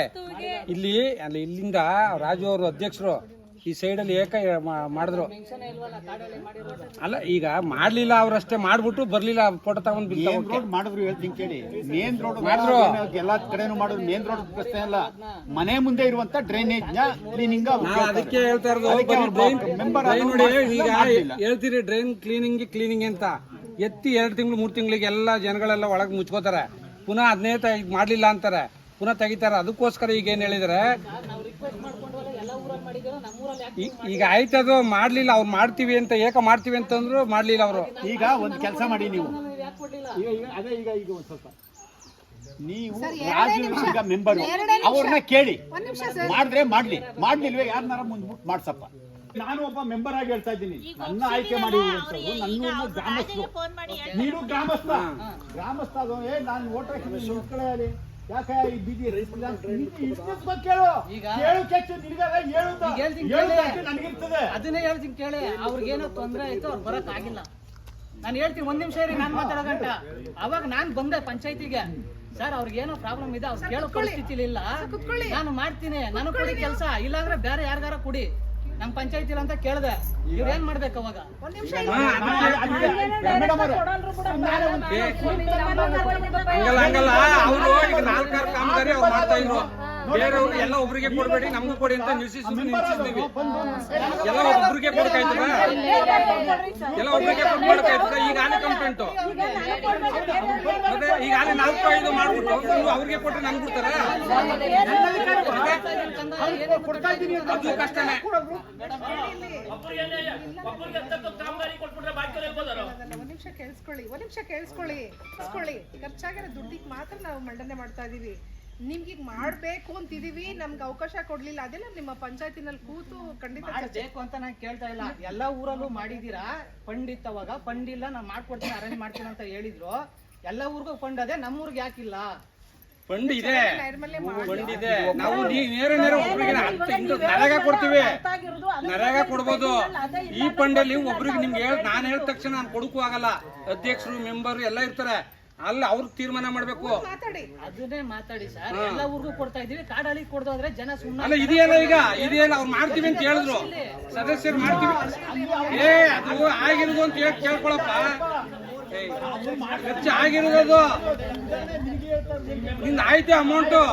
ಇಲ್ಲಿ ಅಲ್ಲಿ ಇಲ್ಲಿಂದ ರಾಜು ಅವರು ಅಧ್ಯಕ್ಷರು ಈ ಸೈಡಲ್ಲಿ ಏಕ ಮಾ- ಮಾಡಿದ್ರು. ಅಲ್ಲ ಈಗ ಮಾಡ್ಲಿಲ್ಲ ಅವ್ರಷ್ಟೇ ಮಾಡ್ಬಿಟ್ಟು ಬರ್ಲಿಲ್ಲ ಫೋಟೋ ತಗೊಂಡ್ ಮೇನ್ ರೋಡ್ ಮಾಡಿದ್ರು ಹೇಳ್ತೀನಿ ಕೇಳಿ. ಮೇನ್ ರೋಡ್ ಮಾಡಿದ್ರು. ಎಲ್ಲಾ ಕಡೆನೂ ಮಾಡಿದ್ರು. ಮೇನ್ ರೋಡ್ ಪ್ರಶ್ನೆ ಅಲ್ಲ. ಮನೆ ಮುಂದೆ ಇರುವಂತ ಡ್ರೈನೇಜ್ನ ಕ್ಲೀನಿಂಗ್ ಅದಕ್ಕೆ ಹೇಳ್ತಾ ಇರೋದು ಅದಕ್ಕೆ ಡ್ರೈನ್ member ಡ್ರೈನ್ ನೋಡಿ ಈಗ ಹೇಳ್ತೀರಿ ಡ್ರೈನ್ ಕ್ಲೀನಿಂಗ್ ಕ್ಲೀನಿಂಗ್ ಅಂತ. ಎತ್ತಿ ಎರಡು ತಿಂಗಳು ಮೂರು ತಿಂಗಳಿಗೆ ಎಲ್ಲ ಜನಗಳೆಲ್ಲ ಒಳಗೆ ಮುಚ್ಕೋತಾರೆ. ಪುನಃ ಅದನ್ನೇ ಮಾಡ್ಲಿಲ್ಲ ಅಂತಾರೆ. ಪುನಃ ತೆಗಿತಾರೆ. ಅದಕ್ಕೋಸ್ಕರ ಈಗ ಏನ್ ಹೇಳಿದ್ರೆ? ಈಗ ಆಯ್ತದು ಮಾಡ್ಲಿಲ್ಲ ಅವ್ರು ಮಾಡ್ತೀವಿ ಅಂತ ಏಕ ಮಾಡ್ತೀವಿ ಅಂತಂದ್ರು ಮಾಡ್ಲಿಲ್ಲ ಅವರು. ಈಗ ಒಂದು ಕೆಲಸ ಮಾಡಿ ನೀವು. ಈಗ ಈಗ ಅದೇ ಈಗ ಈಗ ಒಂದ್ ಸ್ವಲ್ಪ. ನೀವು ರಾಜು ಈಗ ಮೆಂಬರ್ ಅವ್ರನ್ನ ಕೇಳಿ. ಮಾಡಿದ್ರೆ ಮಾಡ್ಲಿ. ಮಾಡ್ಲಿಲ್ವೇ ಯಾರನ್ನಾರ ಮುಂದ್ಬಿಟ್ಟು ಮಾಡ್ಸಪ್ಪ. ನಾನು ಒಬ್ಬ ಮೆಂಬರ್ ಆಗಿ ಹೇಳ್ತಾ ಇದ್ದೀನಿ. ನನ್ನ ಆಯ್ಕೆ ಮಾಡಿ ನನ್ನ ಗ್ರಾಮಸ್ಥರು. ನೀನು ಗ್ರಾಮಸ್ಥ. ಗ್ರಾಮಸ್ಥ ಅದು ಏ ನಾನು ಓಟ್ ಹಾಕಿದ್ದೀನಿ ನಿಂತ್ಕೊಳ್ಳಿ ಯಾಕೆ ಕೇಳು. ಕೇಳು ಕೆಚ್ಚು ನಿನಗಾಗ ಹೇಳುತ್ತಾ ಹೇಳುತ್ತಾ ನನಗಿರ್ತದೆ. ಅದನ್ನೇ ಹೇಳ್ತೀನಿ ಕೇಳಿ. ಅವ್ರಿಗೇನೋ ತೊಂದರೆ ಆಯ್ತು ಅವ್ರು ಬರಕ್ ಆಗಿಲ್ಲ. ನಾನು ಹೇಳ್ತೀನಿ ಒಂದ್ ನಿಮಿಷ ಇರಿ ನಾನು ಮಾತಾಡೋ ಗಂಟ. ಅವಾಗ ನಾನ್ ಬಂದೆ ಪಂಚಾಯತಿಗೆ. ಸರ್ ಅವ್ರಿಗೇನೋ ಪ್ರಾಬ್ಲಮ್ ಇದೆ ಅವ್ರು ಕೇಳೋ ಪರಿಸ್ಥಿತಿ ಇಲ್ಲ. ನಾನು ಮಾಡ್ತೀನಿ. ನಾನು ಕೊಡಿ ಕೆಲಸ. ಇಲ್ಲಾಂದ್ರೆ ಬೇರೆ ಯಾರಿಗಾರ ಕೊಡಿ. ನಮ್ ಪಂಚಾಯತಿ ಅಂತ ಕೇಳ್ದೆ. ಇವ್ರು ಏನ್ ಮಾಡ್ಬೇಕು ಅವಾಗ? ಒಂದ್ ನಿಮಿಷ ಹಂಗಲ್ಲ ಹಂಗಲ್ಲ. ಅವರು ಈಗ ನಾಲ್ಕಾರು ಕಾಮಗಾರಿ ಅವ್ರು ಮಾಡ್ತಾ ಇದ್ರು. ಬೇರೆಯವ್ರು ಎಲ್ಲ ಒಬ್ರಿಗೆ ಕೊಡ್ಬೇಡಿ ನಮ್ಗೂ ಕೊಡಿ ಅಂತ ನಿಲ್ಸಿಸಿ ನಿಲ್ಸಿದ್ವಿ. ಎಲ್ಲ ಒಬ್ರಿಗೆ ಕೊಡ್ಕಾಯ್ತದ ಎಲ್ಲ ಒಬ್ರಿಗೆ ಕೊಡ್ಬೇಕಾಯ್ತದ ಈಗ ಆನೆ ಕಂಪ್ಲೇಂಟು. ಮತ್ತೆ ಈಗ ಆನೆ ನಾಲ್ಕು ಐದು ಮಾಡ್ಬಿಟ್ಟು ನೀವು ಅವ್ರಿಗೆ ಕೊಟ್ಟರೆ ನಮ್ಗೆ ಕೊಡ್ತಾರ? ಅದು ಕಷ್ಟನೇ. ಒಂದ್ ನಿಮಿಷ ಕೇಳಿಸ್ಕೊಳ್ಳಿ ಒಂದ್ ನಿಮಿಷ ಕೇಳಿಸ್ಕೊಳ್ಳಿ. ಕೇಳಿಸ್ಕೊಳ್ಳಿ. ಖರ್ಚಾಗಿರೋ ದುಡ್ಡಿಗೆ ಮಾತ್ರ ನಾವು ಮಂಡನೆ ಮಾಡ್ತಾ ಇದೀವಿ. ನಿಮ್ಗೆ ಈಗ ಮಾಡ್ಬೇಕು ಅಂತಿದೀವಿ ನಮ್ಗೆ ಅವಕಾಶ ಕೊಡ್ಲಿಲ್ಲ. ಅದೆಲ್ಲ ನಿಮ್ಮ ಪಂಚಾಯತಿನಲ್ಲಿ ಕೂತು ಖಂಡಿತ ಚರ್ಚೆ ಮಾಡ್ಬೇಕು ಅಂತ ನಾನು ಕೇಳ್ತಾ ಇಲ್ಲ. ಎಲ್ಲಾ ಊರಲ್ಲೂ ಮಾಡಿದೀರಾ? ಫಂಡ್ ಇತ್ತು ಅವಾಗ ಫಂಡ್ ಇಲ್ಲ ನಾನು ಮಾಡ್ಕೊಡ್ತೀನಿ ಅರೇಂಜ್ ಮಾಡ್ತೀನಿ ಅಂತ ಹೇಳಿದ್ರು. ಎಲ್ಲ ಊರಿಗೂ ಫಂಡ್ ಅದೇ ನಮ್ಮೂರ್ಗೆ ಯಾಕಿಲ್ಲ? ಫಂಡ್ ಇದೆ. ನೈರ್ಮಲ್ಯ ಫಂಡ್ ಇದೆ. ನಾವು ನೀ- ನೇರ ನೇರ ಒಬ್ರಿಗೆ ನರೇಗಾ ಕೊಡ್ತೀವಿ. ನರೇಗಾ ಕೊಡ್ಬೋದು. ಈ ಫಂಡ್ ಅಲ್ಲಿ ಒಬ್ರಿಗೆ ನಿಮ್ಗೆ ಹೇಳ್ ನಾನು ಹೇಳಿದ ತಕ್ಷಣ ನಾನು ಕೊಡಕ್ಕೂ ಆಗಲ್ಲ. ಅಧ್ಯಕ್ಷರು ಮೆಂಬರ್ ಎಲ್ಲ ಇರ್ತಾರೆ. ಅಲ್ಲಿ ಅವ್ರು ತೀರ್ಮಾನ ಮಾಡ್ಬೇಕು. ಮಾತಾಡಿ. ಅದನ್ನೇ ಮಾತಾಡಿ ಸರ್. ಎಲ್ಲ ಊರಿಗೂ ಕೊಡ್ತಾ ಇದೀವಿ ಕಾಡಾಳಿ ಕೊಡ್ದೋದ್ರೆ ಜನ ಸುಮ್ಮನೆ ಅಲ್ಲ ಇದೆಯಲ್ಲ ಈಗ ಇದೆಯಲ್ಲ ಅವ್ರು ಮಾಡ್ತೀವಿ ಅಂತ ಹೇಳಿದ್ರು. ಸದಸ್ಯರು ಮಾಡ್ತೀವಿ. ಏ ಅದು ಆಗಿರೋದು ಅಂತ ಹೇಳಿ ಕೇಳ್ಕೊಳಪ್ಪ. ಖರ್ಚು ಆಗಿರೋದು. ನಿಂದ ಆಯ್ತು ಅಮೌಂಟು.